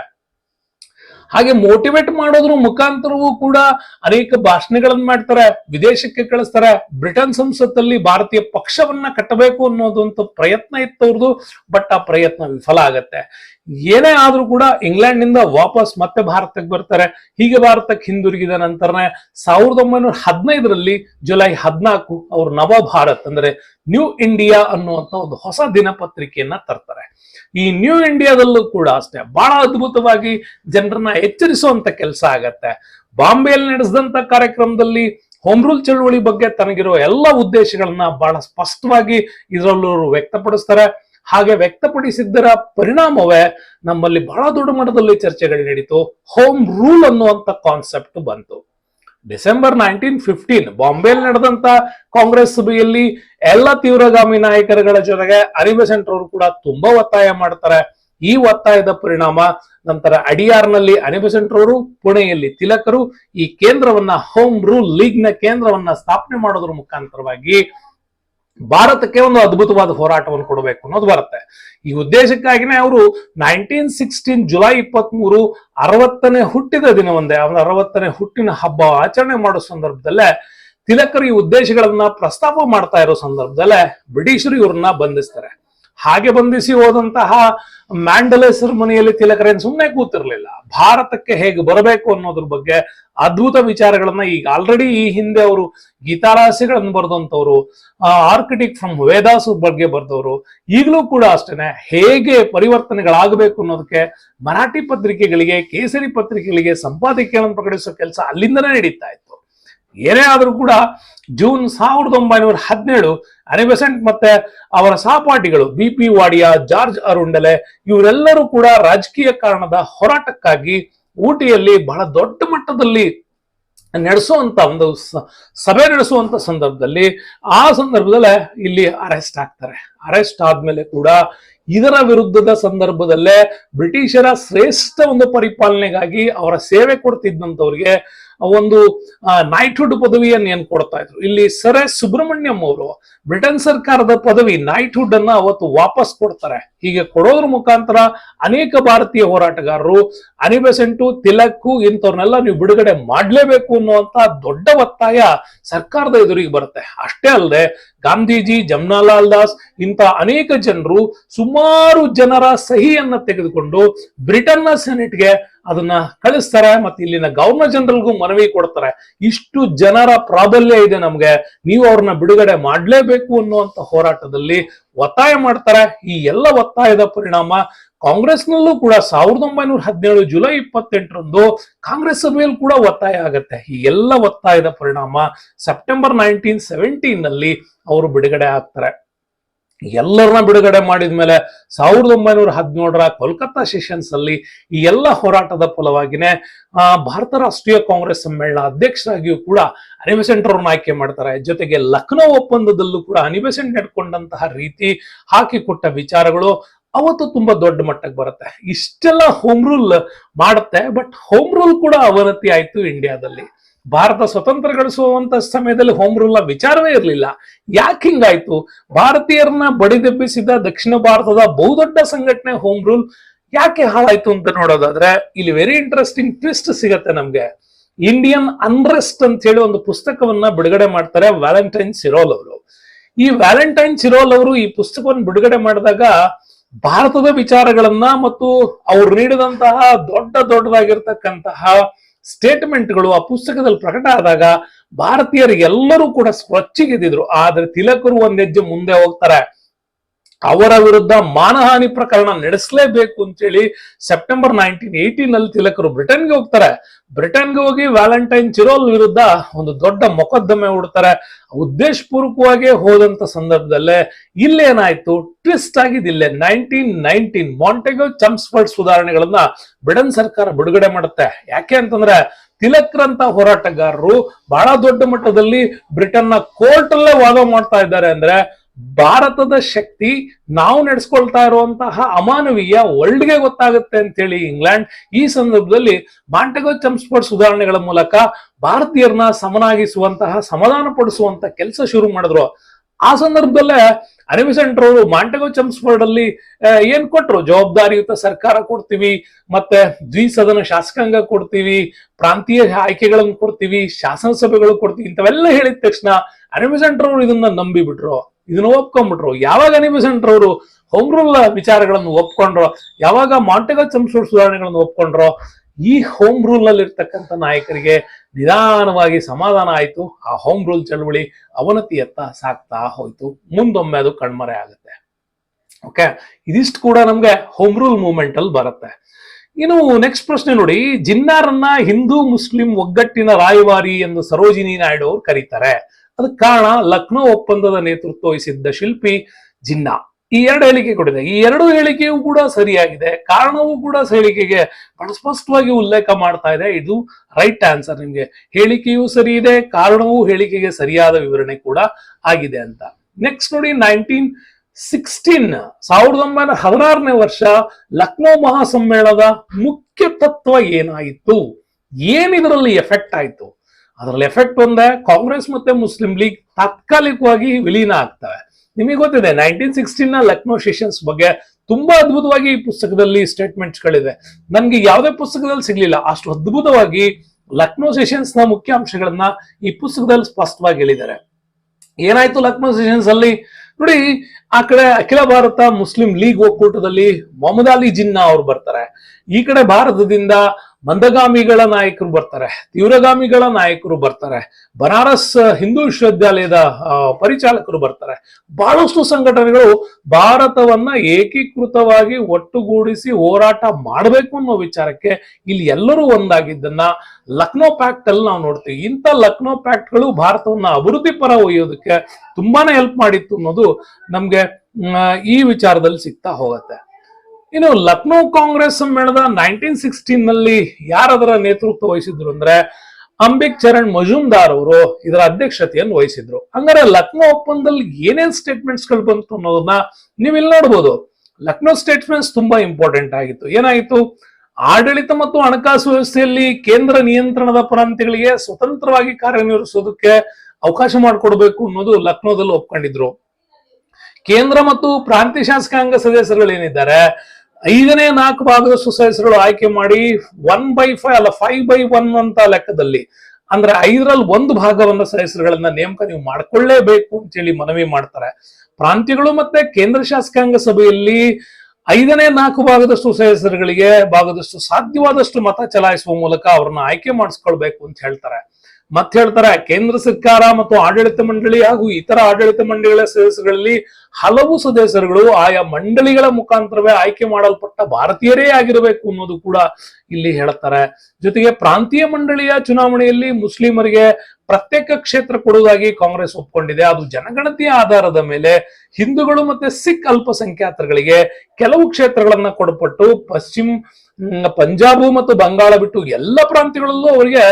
ಹಾಗೆ ಮೋಟಿವೇಟ್ ಮಾಡೋದ್ರ ಮುಖಾಂತರವೂ ಕೂಡ ಅನೇಕ ಭಾಷಣಗಳನ್ನ ಮಾಡ್ತಾರೆ, ವಿದೇಶಕ್ಕೆ ಕಳಿಸ್ತಾರೆ. ಬ್ರಿಟನ್ ಸಂಸತ್ತಲ್ಲಿ ಭಾರತೀಯ ಪಕ್ಷವನ್ನ ಕಟ್ಟಬೇಕು ಅನ್ನೋದಂತ ಪ್ರಯತ್ನ ಇತ್ತವ್ರದ್ದು ಬಟ್ ಆ ಪ್ರಯತ್ನ ವಿಫಲ ಆಗತ್ತೆ. ಏನೇ ಆದ್ರೂ ಕೂಡ ಇಂಗ್ಲೆಂಡ್ನಿಂದ ವಾಪಸ್ ಮತ್ತೆ ಭಾರತಕ್ಕೆ ಬರ್ತಾರೆ. ಹೀಗೆ ಭಾರತಕ್ಕೆ ಹಿಂದಿರುಗಿದ ನಂತರನೇ ಸಾವಿರದ ಒಂಬೈನೂರ ಹದಿನೈದರಲ್ಲಿ ಜುಲೈ ಹದಿನಾಲ್ಕು ಅವರು ನವ ಭಾರತ್ ಅಂದ್ರೆ ನ್ಯೂ ಇಂಡಿಯಾ ಅನ್ನುವಂತ ಒಂದು ಹೊಸ ದಿನಪತ್ರಿಕೆಯನ್ನ ತರ್ತಾರೆ. ಈ ನ್ಯೂ ಇಂಡಿಯಾದಲ್ಲೂ ಕೂಡ ಅಷ್ಟೇ, ಬಹಳ ಅದ್ಭುತವಾಗಿ ಜನರನ್ನ ಎಚ್ಚರಿಸುವಂತ ಕೆಲಸ ಆಗತ್ತೆ. ಬಾಂಬೆಯಲ್ಲಿ ನಡೆಸಿದಂತ ಕಾರ್ಯಕ್ರಮದಲ್ಲಿ ಹೋಮ್ ರೂಲ್ ಚಳುವಳಿ ಬಗ್ಗೆ ತನಗಿರೋ ಎಲ್ಲ ಉದ್ದೇಶಗಳನ್ನ ಬಹಳ ಸ್ಪಷ್ಟವಾಗಿ ಇದರಲ್ಲೂ ವ್ಯಕ್ತಪಡಿಸ್ತಾರೆ. ಹಾಗೆ ವ್ಯಕ್ತಪಡಿಸಿದ್ದರ ಪರಿಣಾಮವೇ ನಮ್ಮಲ್ಲಿ ಬಹಳ ದೊಡ್ಡ ಮಟ್ಟದಲ್ಲಿ ಚರ್ಚೆಗಳು ನಡೀತು. ಹೋಮ್ ರೂಲ್ ಅನ್ನುವಂತ ಕಾನ್ಸೆಪ್ಟ್ ಬಂತು. ಡಿಸೆಂಬರ್ ನೈನ್ಟೀನ್ ಫಿಫ್ಟೀನ್ ಬಾಂಬೆಯಲ್ಲಿ ನಡೆದಂತ ಕಾಂಗ್ರೆಸ್ ಸಭೆಯಲ್ಲಿ ಎಲ್ಲ ತೀವ್ರಗಾಮಿ ನಾಯಕರುಗಳ ಜೊತೆಗೆ ಅರಿಬೆಸೆಂಟ್ ಅವರು ಕೂಡ ತುಂಬಾ ಒತ್ತಾಯ ಮಾಡ್ತಾರೆ. ಈ ಒತ್ತಾಯದ ಪರಿಣಾಮ ನಂತರ ಅಡಿಯಾರ್ನಲ್ಲಿ ಅನಿಬೆಸೆಂಟ್ ಅವರು, ಪುಣೆಯಲ್ಲಿ ತಿಲಕರು ಈ ಕೇಂದ್ರವನ್ನ ಹೋಮ್ ರೂಲ್ ಲೀಗ್ನ ಕೇಂದ್ರವನ್ನ ಸ್ಥಾಪನೆ ಮಾಡೋದ್ರ ಮುಖಾಂತರವಾಗಿ ಭಾರತಕ್ಕೆ ಒಂದು ಅದ್ಭುತವಾದ ಹೋರಾಟವನ್ನು ಕೊಡಬೇಕು ಅನ್ನೋದು ಬರುತ್ತೆ. ಈ ಉದ್ದೇಶಕ್ಕಾಗಿನೇ ಅವರು ನೈನ್ಟೀನ್ ಸಿಕ್ಸ್ಟೀನ್ ಜುಲೈ ಇಪ್ಪತ್ತ್ ಮೂರು ಅರವತ್ತನೇ ಹುಟ್ಟಿದ ದಿನವೊಂದೇ ಅವನ ಅರವತ್ತನೇ ಹುಟ್ಟಿನ ಹಬ್ಬ ಆಚರಣೆ ಮಾಡೋ ಸಂದರ್ಭದಲ್ಲೇ ತಿಲಕರು ಈ ಉದ್ದೇಶಗಳನ್ನ ಪ್ರಸ್ತಾಪ ಮಾಡ್ತಾ ಇರೋ ಸಂದರ್ಭದಲ್ಲೇ ಬ್ರಿಟಿಷರು ಇವ್ರನ್ನ ಬಂಧಿಸ್ತಾರೆ. ಹಾಗೆ ಬಂಧಿಸಿ ಹೋದಂತಹ ಮ್ಯಾಂಡಲೇಸರ್ ಮನೆಯಲ್ಲಿ ತಿಲಕರೇನ್ ಸುಮ್ಮನೆ ಕೂತಿರ್ಲಿಲ್ಲ. ಭಾರತಕ್ಕೆ ಹೇಗೆ ಬರಬೇಕು ಅನ್ನೋದ್ರ ಬಗ್ಗೆ ಅದ್ಭುತ ವಿಚಾರಗಳನ್ನ ಈಗ ಆಲ್ರೆಡಿ ಈ ಹಿಂದೆ ಅವರು ಗೀತಾರಾಸಿಗಳನ್ನು ಬರೆದಂತವ್ರು ಆರ್ಕಿಟಿಕ್ ಫ್ರಮ್ ವೇದಾಸ್ ಬಗ್ಗೆ ಬರೆದವರು, ಈಗಲೂ ಕೂಡ ಅಷ್ಟೇನೆ ಹೇಗೆ ಪರಿವರ್ತನೆಗಳಾಗಬೇಕು ಅನ್ನೋದಕ್ಕೆ ಮರಾಠಿ ಪತ್ರಿಕೆಗಳಿಗೆ, ಕೇಸರಿ ಪತ್ರಿಕೆಗಳಿಗೆ ಸಂಪಾದಕೀಯವನ್ನು ಪ್ರಕಟಿಸೋ ಕೆಲಸ ಅಲ್ಲಿಂದನೇ ನಡೀತಾ ಇತ್ತು. ಏನೇ ಆದರೂ ಕೂಡ ಜೂನ್ ಸಾವಿರದ ಒಂಬೈನೂರ ಹದಿನೇಳು ಅನಿಬೆಸೆಂಟ್ ಮತ್ತೆ ಅವರ ಸಹಪಾಠಿಗಳು B P Wadia, George Arundale ಇವರೆಲ್ಲರೂ ಕೂಡ ರಾಜಕೀಯ ಕಾರಣದ ಹೋರಾಟಕ್ಕಾಗಿ ಊಟಿಯಲ್ಲಿ ಬಹಳ ದೊಡ್ಡ ಮಟ್ಟದಲ್ಲಿ ನಡೆಸುವಂತ ಒಂದು ಸಭೆ ನಡೆಸುವಂತ ಸಂದರ್ಭದಲ್ಲಿ ಆ ಸಂದರ್ಭದಲ್ಲೇ ಇಲ್ಲಿ ಅರೆಸ್ಟ್ ಆಗ್ತಾರೆ. ಅರೆಸ್ಟ್ ಆದ್ಮೇಲೆ ಕೂಡ ಇದರ ವಿರುದ್ಧದ ಸಂದರ್ಭದಲ್ಲೇ ಬ್ರಿಟಿಷರ ಶ್ರೇಷ್ಠ ಒಂದು ಪರಿಪಾಲನೆಗಾಗಿ ಅವರ ಸೇವೆ ಕೊಡ್ತಿದ್ದಂಥವ್ರಿಗೆ ಒಂದು ನೈಟ್ಹುಡ್ ಪದವಿಯನ್ನು ಏನ್ ಕೊಡ್ತಾ ಇದ್ರು? ಇಲ್ಲಿ ಸರ್ ಎಸ್ ಸುಬ್ರಹ್ಮಣ್ಯಂ ಅವರು ಬ್ರಿಟನ್ ಸರ್ಕಾರದ ಪದವಿ ನೈಟ್ಹುಡ್ ಅನ್ನ ಅವತ್ತು ವಾಪಸ್ ಕೊಡ್ತಾರೆ. ಹೀಗೆ ಕೊಡೋದ್ರ ಮುಖಾಂತರ ಅನೇಕ ಭಾರತೀಯ ಹೋರಾಟಗಾರರು, ಅನಿಬೆಸೆಂಟು, ತಿಲಕ್ಕು ಇಂಥವ್ರನ್ನೆಲ್ಲ ನೀವು ಬಿಡುಗಡೆ ಮಾಡ್ಲೇಬೇಕು ಅನ್ನುವಂತ ದೊಡ್ಡ ಒತ್ತಾಯ ಸರ್ಕಾರದ ಎದುರಿಗೆ ಬರುತ್ತೆ. ಅಷ್ಟೇ ಅಲ್ಲದೆ ಗಾಂಧೀಜಿ, ಜಮ್ನಾಲಾಲ್ ದಾಸ್ ಇಂಥ ಅನೇಕ ಜನರು ಸುಮಾರು ಜನರ ಸಹಿಯನ್ನ ತೆಗೆದುಕೊಂಡು ಬ್ರಿಟನ್ನ ಸೆನೆಟ್ಗೆ ಅದನ್ನ ಕಳಿಸ್ತಾರೆ ಮತ್ತೆ ಇಲ್ಲಿನ ಗವರ್ನರ್ ಜನರಲ್ಗೂ ಮನವಿ ಕೊಡ್ತಾರೆ. ಇಷ್ಟು ಜನರ ಪ್ರಾಬಲ್ಯ ಇದೆ ನಮ್ಗೆ. ನೀವು ಅವ್ರನ್ನ ಬಿಡುಗಡೆ ಮಾಡ್ಲೇಬೇಕು ಅನ್ನುವಂತ ಹೋರಾಟದಲ್ಲಿ ಒತ್ತಾಯ ಮಾಡ್ತಾರೆ. ಈ ಎಲ್ಲ ಒತ್ತಾಯದ ಪರಿಣಾಮ ಕಾಂಗ್ರೆಸ್ನಲ್ಲೂ ಕೂಡ ಸಾವಿರದ ಒಂಬೈನೂರ ಹದಿನೇಳು ಜುಲೈ ಇಪ್ಪತ್ತೆಂಟರಂದು ಕಾಂಗ್ರೆಸ್ ಸಭೆಯಲ್ಲಿ ಕೂಡ ಒತ್ತಾಯ ಆಗತ್ತೆ. ಈ ಎಲ್ಲ ಒತ್ತಾಯದ ಪರಿಣಾಮ ಸೆಪ್ಟೆಂಬರ್ ನೈನ್ಟೀನ್ ಸೆವೆಂಟೀನ್ನಲ್ಲಿ ಅವರು ಬಿಡುಗಡೆ ಆಗ್ತಾರೆ. ಎಲ್ಲರನ್ನ ಬಿಡುಗಡೆ ಮಾಡಿದ ಮೇಲೆ ಸಾವಿರದ ಒಂಬೈನೂರ ಹದಿನೇಳರ ಕೋಲ್ಕತ್ತಾ ಸೆಷನ್ಸ್ ಅಲ್ಲಿ ಈ ಎಲ್ಲ ಹೋರಾಟದ ಫಲವಾಗಿನೇ ಭಾರತ ರಾಷ್ಟ್ರೀಯ ಕಾಂಗ್ರೆಸ್ ಸಮ್ಮೇಳನ ಅಧ್ಯಕ್ಷರಾಗಿಯೂ ಕೂಡ ಅನಿಬೆಸೆಂಟ್ ಅವ್ರನ್ನ ಆಯ್ಕೆ ಮಾಡ್ತಾರೆ. ಜೊತೆಗೆ ಲಕ್ನೋ ಒಪ್ಪಂದದಲ್ಲೂ ಕೂಡ ಅನಿಬೆಸೆಂಟ್ ನಡ್ಕೊಂಡಂತಹ ರೀತಿ ಹಾಕಿಕೊಟ್ಟ ವಿಚಾರಗಳು ಅವತ್ತು ತುಂಬಾ ದೊಡ್ಡ ಮಟ್ಟಕ್ಕೆ ಬರುತ್ತೆ. ಇಷ್ಟೆಲ್ಲ ಹೋಮ್ ರೂಲ್ ಮಾಡುತ್ತೆ ಬಟ್ ಹೋಮ್ ರೂಲ್ ಕೂಡ ಅವನತಿ ಆಯ್ತು ಇಂಡಿಯಾದಲ್ಲಿ. ಭಾರತ ಸ್ವತಂತ್ರ ಗಳಿಸುವಂತ ಸಮಯದಲ್ಲಿ ಹೋಮ್ ರೂಲ್ ವಿಚಾರವೇ ಇರಲಿಲ್ಲ. ಯಾಕೆ ಹಿಂಗಾಯ್ತು? ಭಾರತೀಯರನ್ನ ಬಡಿದೆಬ್ಬಿಸಿದ ದಕ್ಷಿಣ ಭಾರತದ ಬಹುದೊಡ್ಡ ಸಂಘಟನೆ ಹೋಮ್ ರೂಲ್ ಯಾಕೆ ಹಾಳಾಯ್ತು ಅಂತ ನೋಡೋದಾದ್ರೆ, ಇಲ್ಲಿ ವೆರಿ ಇಂಟ್ರೆಸ್ಟಿಂಗ್ ಟ್ವಿಸ್ಟ್ ಸಿಗತ್ತೆ ನಮ್ಗೆ. ಇಂಡಿಯನ್ ಅನ್ರೆಸ್ಟ್ ಅಂತ ಹೇಳಿ ಒಂದು ಪುಸ್ತಕವನ್ನ ಬಿಡುಗಡೆ ಮಾಡ್ತಾರೆ ವ್ಯಾಲೆಂಟೈನ್ ಸಿರೋಲ್ ಅವರು. ಈ ವ್ಯಾಲೆಂಟೈನ್ ಸಿರೋಲ್ ಅವರು ಈ ಪುಸ್ತಕವನ್ನು ಬಿಡುಗಡೆ ಮಾಡಿದಾಗ ಭಾರತದ ವಿಚಾರಗಳನ್ನ ಮತ್ತು ಅವ್ರು ನೀಡಿದಂತಹ ದೊಡ್ಡ ದೊಡ್ಡದಾಗಿರ್ತಕ್ಕಂತಹ ಸ್ಟೇಟ್ಮೆಂಟ್ಗಳು ಆ ಪುಸ್ತಕದಲ್ಲಿ ಪ್ರಕಟ ಆದಾಗ ಭಾರತೀಯರಿಗೆಲ್ಲರೂ ಕೂಡ ಸ್ವಚ್ಛಗೆದ್ದಿದ್ರು ಆದ್ರೆ ತಿಲಕರು ಒಂದ್ ಹೆಜ್ಜೆ ಮುಂದೆ ಹೋಗ್ತಾರೆ. ಅವರ ವಿರುದ್ಧ ಮಾನಹಾನಿ ಪ್ರಕರಣ ನಡೆಸಲೇಬೇಕು ಅಂತೇಳಿ ಸೆಪ್ಟೆಂಬರ್ ನೈನ್ಟೀನ್ ಏಯ್ಟೀನ್ ಅಲ್ಲಿ ತಿಲಕರು ಬ್ರಿಟನ್ಗೆ ಹೋಗ್ತಾರೆ. ಬ್ರಿಟನ್ಗೆ ಹೋಗಿ ವ್ಯಾಲೆಂಟೈನ್ ಚಿರೋಲ್ ವಿರುದ್ಧ ಒಂದು ದೊಡ್ಡ ಮೊಕದ್ದಮೆ ಹುಡ್ತಾರೆ. ಉದ್ದೇಶಪೂರ್ವಕವಾಗಿ ಹೋದಂತ ಸಂದರ್ಭದಲ್ಲೇ ಇಲ್ಲೇನಾಯ್ತು? ಟ್ವಿಸ್ಟ್ ಆಗಿದ್ದಿಲ್ಲೇ ನೈನ್ಟೀನ್ ನೈನ್ಟೀನ್ ಮಾಂಟೆಗೋ ಚಮ್ಸ್ಫರ್ಡ್ ಸುಧಾರಣೆಗಳನ್ನ ಬ್ರಿಟನ್ ಸರ್ಕಾರ ಬಿಡುಗಡೆ ಮಾಡುತ್ತೆ. ಯಾಕೆ ಅಂತಂದ್ರೆ ತಿಲಕ್ರಂತ ಹೋರಾಟಗಾರರು ಬಹಳ ದೊಡ್ಡ ಮಟ್ಟದಲ್ಲಿ ಬ್ರಿಟನ್ನ ಕೋರ್ಟ್ ಅಲ್ಲೇ ವಾದ ಮಾಡ್ತಾ ಇದ್ದಾರೆ ಅಂದ್ರೆ ಭಾರತದ ಶಕ್ತಿ ನಾವು ನಡೆಸ್ಕೊಳ್ತಾ ಇರುವಂತಹ ಅಮಾನವೀಯ ವರ್ಲ್ಡ್ಗೆ ಗೊತ್ತಾಗುತ್ತೆ ಅಂತೇಳಿ ಇಂಗ್ಲೆಂಡ್ ಈ ಸಂದರ್ಭದಲ್ಲಿ ಮಾಂಟಗೋ ಚಮ್ಸ್ಫರ್ಡ್ ಸುಧಾರಣೆಗಳ ಮೂಲಕ ಭಾರತೀಯರನ್ನ ಸಮನಾಗಿಸುವಂತಹ ಸಮಾಧಾನ ಪಡಿಸುವಂತ ಕೆಲಸ ಶುರು ಮಾಡಿದ್ರು. ಆ ಸಂದರ್ಭದಲ್ಲೇ ಅನಿಮಿಸೆಂಟ್ರ್ ಅವರು ಮಾಂಟಗೋ ಚಮ್ಸ್ಫರ್ಡ್ ಅಲ್ಲಿ ಏನ್ ಕೊಟ್ರು? ಜವಾಬ್ದಾರಿಯುತ ಸರ್ಕಾರ ಕೊಡ್ತೀವಿ, ಮತ್ತೆ ದ್ವಿಸದನ ಶಾಸಕಾಂಗ ಕೊಡ್ತೀವಿ, ಪ್ರಾಂತೀಯ ಆಯ್ಕೆಗಳನ್ನು ಕೊಡ್ತೀವಿ, ಶಾಸನಸಭೆಗಳು ಕೊಡ್ತೀವಿ, ಇಂಥವೆಲ್ಲ ಹೇಳಿದ ತಕ್ಷಣ ಅನಿಮಿಸೆಂಟ್ರ್ ಅವರು ಇದನ್ನ ನಂಬಿ ಬಿಟ್ರು ಇದನ್ನ ಒಪ್ಕೊಂಡ್ಬಿಟ್ರು. ಯಾವಾಗ ಅನಿಬಿಸೆಂಟ್ ಅವರು ಹೋಮ್ ರೂಲ್ ವಿಚಾರಗಳನ್ನು ಒಪ್ಕೊಂಡ್ರು, ಯಾವಾಗ ಮಾಂಟೆಗಲ್ ಚಂಸೂರ್ ಸುಧಾರಣೆಗಳನ್ನು ಒಪ್ಕೊಂಡ್ರೋ, ಈ ಹೋಮ್ ರೂಲ್ನಲ್ಲಿ ಇರ್ತಕ್ಕಂಥ ನಾಯಕರಿಗೆ ನಿಧಾನವಾಗಿ ಸಮಾಧಾನ ಆಯ್ತು. ಆ ಹೋಮ್ ರೂಲ್ ಚಳವಳಿ ಅವನತಿಯತ್ತ ಸಾಕ್ತಾ ಹೋಯ್ತು. ಮುಂದೊಮ್ಮೆ ಅದು ಕಣ್ಮರೆ ಆಗುತ್ತೆ. ಓಕೆ ಇದಿಷ್ಟು ಕೂಡ ನಮ್ಗೆ ಹೋಮ್ ರೂಲ್ ಮೂವ್ಮೆಂಟ್ ಅಲ್ಲಿ ಬರುತ್ತೆ. ಇನ್ನು ನೆಕ್ಸ್ಟ್ ಪ್ರಶ್ನೆ ನೋಡಿ, ಜಿನ್ನಾರನ್ನ ಹಿಂದೂ ಮುಸ್ಲಿಂ ಒಗ್ಗಟ್ಟಿನ ರಾಯವಾರಿ ಎಂದು ಸರೋಜಿನಿ ನಾಯ್ಡು ಅವರು ಕರೀತಾರೆ. ಅದಕ್ಕೆ ಕಾರಣ ಲಕ್ನೋ ಒಪ್ಪಂದದ ನೇತೃತ್ವ ವಹಿಸಿದ್ದ ಶಿಲ್ಪಿ ಜಿನ್ನಾ. ಈ ಎರಡು ಹೇಳಿಕೆ ಕೊಟ್ಟಿದೆ. ಈ ಎರಡು ಹೇಳಿಕೆಯೂ ಕೂಡ ಸರಿಯಾಗಿದೆ. ಕಾರಣವೂ ಕೂಡ ಹೇಳಿಕೆಗೆ ಬಹಳ ಸ್ಪಷ್ಟವಾಗಿ ಉಲ್ಲೇಖ ಮಾಡ್ತಾ ಇದೆ. ಇದು ರೈಟ್ ಆನ್ಸರ್. ನಿಮ್ಗೆ ಹೇಳಿಕೆಯೂ ಸರಿ ಇದೆ, ಕಾರಣವೂ ಹೇಳಿಕೆಗೆ ಸರಿಯಾದ ವಿವರಣೆ ಕೂಡ ಆಗಿದೆ ಅಂತ. ನೆಕ್ಸ್ಟ್ ನೋಡಿ ನೈನ್ಟೀನ್ ಸಿಕ್ಸ್ಟೀನ್ ಸಾವಿರದ ಒಂಬೈನೂರ ಹದಿನಾರನೇ ವರ್ಷ ಲಕ್ನೋ ಮಹಾಸಮ್ಮೇಳನದ ಮುಖ್ಯ ತತ್ವ ಏನಾಯಿತು? ಏನ್ ಇದರಲ್ಲಿ ಎಫೆಕ್ಟ್ ಆಯ್ತು? ಅದರಲ್ಲಿ ಎಫೆಕ್ಟ್ ಒಂದೇ, ಕಾಂಗ್ರೆಸ್ ಮತ್ತೆ ಮುಸ್ಲಿಂ ಲೀಗ್ ತಾತ್ಕಾಲಿಕವಾಗಿ ವಿಲೀನ ಆಗ್ತವೆ. ನಿಮಗೆ ಗೊತ್ತಿದೆ ನೈನ್ಟೀನ್ ಸಿಕ್ಸ್ಟೀನ್ನ ಲಕ್ನೋ ಸೆಷನ್ಸ್ ಬಗ್ಗೆ ತುಂಬಾ ಅದ್ಭುತವಾಗಿ ಈ ಪುಸ್ತಕದಲ್ಲಿ ಸ್ಟೇಟ್ಮೆಂಟ್ಸ್ ಗಳಿದೆ ನನ್ಗೆ ಯಾವುದೇ ಪುಸ್ತಕದಲ್ಲಿ ಸಿಗ್ಲಿಲ್ಲ. ಅಷ್ಟು ಅದ್ಭುತವಾಗಿ ಲಕ್ನೋ ಸೆಷನ್ಸ್ನ ಮುಖ್ಯ ಅಂಶಗಳನ್ನ ಈ ಪುಸ್ತಕದಲ್ಲಿ ಸ್ಪಷ್ಟವಾಗಿ ಹೇಳಿದ್ದಾರೆ. ಏನಾಯ್ತು ಲಕ್ನೋ ಸೆಷನ್ಸ್ ಅಲ್ಲಿ? ನೋಡಿ, ಆ ಕಡೆ ಅಖಿಲ ಭಾರತ ಮುಸ್ಲಿಂ ಲೀಗ್ ಒಕ್ಕೂಟದಲ್ಲಿ ಮೊಹಮ್ಮದ್ ಅಲಿ ಜಿನ್ನಾ ಅವ್ರು ಬರ್ತಾರೆ. ಈ ಕಡೆ ಭಾರತದಿಂದ ಮಂದಗಾಮಿಗಳ ನಾಯಕರು ಬರ್ತಾರೆ, ತೀವ್ರಗಾಮಿಗಳ ನಾಯಕರು ಬರ್ತಾರೆ, ಬನಾರಸ್ ಹಿಂದೂ ವಿಶ್ವವಿದ್ಯಾಲಯದ ಪರಿಚಾಲಕರು ಬರ್ತಾರೆ. ಬಹಳಷ್ಟು ಸಂಘಟನೆಗಳು ಭಾರತವನ್ನ ಏಕೀಕೃತವಾಗಿ ಒಟ್ಟುಗೂಡಿಸಿ ಹೋರಾಟ ಮಾಡಬೇಕು ಅನ್ನೋ ವಿಚಾರಕ್ಕೆ ಇಲ್ಲಿ ಎಲ್ಲರೂ ಒಂದಾಗಿದ್ದನ್ನ ಲಕ್ನೋ ಪ್ಯಾಕ್ಟ್ ಅಲ್ಲಿ ನಾವು ನೋಡ್ತೀವಿ. ಇಂಥ ಲಕ್ನೋ ಪ್ಯಾಕ್ಟ್ಗಳು ಭಾರತವನ್ನ ಅಭಿವೃದ್ಧಿ ಪರ ಒಯ್ಯೋದಕ್ಕೆ ತುಂಬಾನೇ ಹೆಲ್ಪ್ ಮಾಡಿತ್ತು ಅನ್ನೋದು ನಮ್ಗೆ ಈ ವಿಚಾರದಲ್ಲಿ ಸಿಗ್ತಾ ಹೋಗುತ್ತೆ. ಇನ್ನು ಲಕ್ನೋ ಕಾಂಗ್ರೆಸ್ ಸಮ್ಮೇಳನ ನೈನ್ಟೀನ್ ಸಿಕ್ಸ್ಟೀನ್ನಲ್ಲಿ ಯಾರದರ ನೇತೃತ್ವ ವಹಿಸಿದ್ರು ಅಂದ್ರೆ ಅಂಬಿಕ್ ಚರಣ್ ಮಜುಮ್ದಾರ್ ಅವರು ಇದರ ಅಧ್ಯಕ್ಷತೆಯನ್ನು ವಹಿಸಿದ್ರು. ಹಂಗಾರೆ ಲಕ್ನೋ ಒಪ್ಪಂದದಲ್ಲಿ ಏನೇನ್ ಸ್ಟೇಟ್ಮೆಂಟ್ಸ್ಗಳು ಬಂತು ಅನ್ನೋದನ್ನ ನೀವು ಇಲ್ಲಿ ನೋಡ್ಬೋದು. ಲಕ್ನೋ ಸ್ಟೇಟ್ಮೆಂಟ್ಸ್ ತುಂಬಾ ಇಂಪಾರ್ಟೆಂಟ್ ಆಗಿತ್ತು. ಏನಾಯಿತು? ಆಡಳಿತ ಮತ್ತು ಹಣಕಾಸು ವ್ಯವಸ್ಥೆಯಲ್ಲಿ ಕೇಂದ್ರ ನಿಯಂತ್ರಣದ ಪ್ರಾಂತ್ಯಗಳಿಗೆ ಸ್ವತಂತ್ರವಾಗಿ ಕಾರ್ಯನಿರ್ವಹಿಸೋದಕ್ಕೆ ಅವಕಾಶ ಮಾಡಿಕೊಡ್ಬೇಕು ಅನ್ನೋದು ಲಕ್ನೋದಲ್ಲಿ ಒಪ್ಕೊಂಡಿದ್ರು. ಕೇಂದ್ರ ಮತ್ತು ಪ್ರಾಂತ್ಯ ಶಾಸಕಾಂಗ ಸದಸ್ಯರುಗಳು ಏನಿದ್ದಾರೆ ಐದನೇ ನಾಲ್ಕು ಭಾಗದ ಸುಸೈಸ್ಗಳು ಆಯ್ಕೆ ಮಾಡಿ ಒನ್ ಬೈ ಫೈವ್ ಅಲ್ಲ ಫೈವ್ ಬೈ ಒನ್ ಅಂತ ಲೆಕ್ಕದಲ್ಲಿ, ಅಂದ್ರೆ ಐದರಲ್ಲಿ ಒಂದು ಭಾಗವನ್ನ ಸದಸ್ಯರುಗಳನ್ನ ನೇಮಕ ನೀವು ಮಾಡ್ಕೊಳ್ಳೇಬೇಕು ಅಂತ ಹೇಳಿ ಮನವಿ ಮಾಡ್ತಾರೆ. ಪ್ರಾಂತ್ಯಗಳು ಮತ್ತೆ ಕೇಂದ್ರ ಶಾಸಕಾಂಗ ಸಭೆಯಲ್ಲಿ ಐದನೇ ನಾಲ್ಕು ಭಾಗದಷ್ಟು ಸದಸ್ಯರುಗಳಿಗೆ ಭಾಗದಷ್ಟು ಸಾಧ್ಯವಾದಷ್ಟು ಮತ ಚಲಾಯಿಸುವ ಮೂಲಕ ಅವ್ರನ್ನ ಆಯ್ಕೆ ಮಾಡಿಸ್ಕೊಳ್ಬೇಕು ಅಂತ ಹೇಳ್ತಾರೆ. ಮತ್ತೆ ಹೇಳ್ತಾರೆ, ಕೇಂದ್ರ ಸರ್ಕಾರ ಮತ್ತು ಆಡಳಿತ ಮಂಡಳಿ ಹಾಗೂ ಇತರ ಆಡಳಿತ ಮಂಡಳಿಗಳ ಸದಸ್ಯರಲ್ಲಿ ಹಲವು ಸದಸ್ಯರುಗಳು ಆಯಾ ಮಂಡಳಿಗಳ ಮುಖಾಂತರವೇ ಆಯ್ಕೆ ಮಾಡಲ್ಪಟ್ಟ ಭಾರತೀಯರೇ ಆಗಿರಬೇಕು ಅನ್ನೋದು ಕೂಡ ಇಲ್ಲಿ ಹೇಳ್ತಾರೆ. ಜೊತೆಗೆ ಪ್ರಾಂತೀಯ ಮಂಡಳಿಯ ಚುನಾವಣೆಯಲ್ಲಿ ಮುಸ್ಲಿಮರಿಗೆ ಪ್ರತ್ಯೇಕ ಕ್ಷೇತ್ರ ಕೊಡುವುದಾಗಿ ಕಾಂಗ್ರೆಸ್ ಒಪ್ಕೊಂಡಿದೆ. ಅದು ಜನಗಣತಿಯ ಆಧಾರದ ಮೇಲೆ ಹಿಂದೂಗಳು ಮತ್ತೆ ಸಿಖ್ ಅಲ್ಪಸಂಖ್ಯಾತರುಗಳಿಗೆ ಕೆಲವು ಕ್ಷೇತ್ರಗಳನ್ನ ಕೊಡಪಟ್ಟು ಪಶ್ಚಿಮ ಪಂಜಾಬ್ ಮತ್ತು ಬಂಗಾಳ ಬಿಟ್ಟು ಎಲ್ಲ ಪ್ರಾಂತ್ಯಗಳಲ್ಲೂ ಅವರಿಗೆ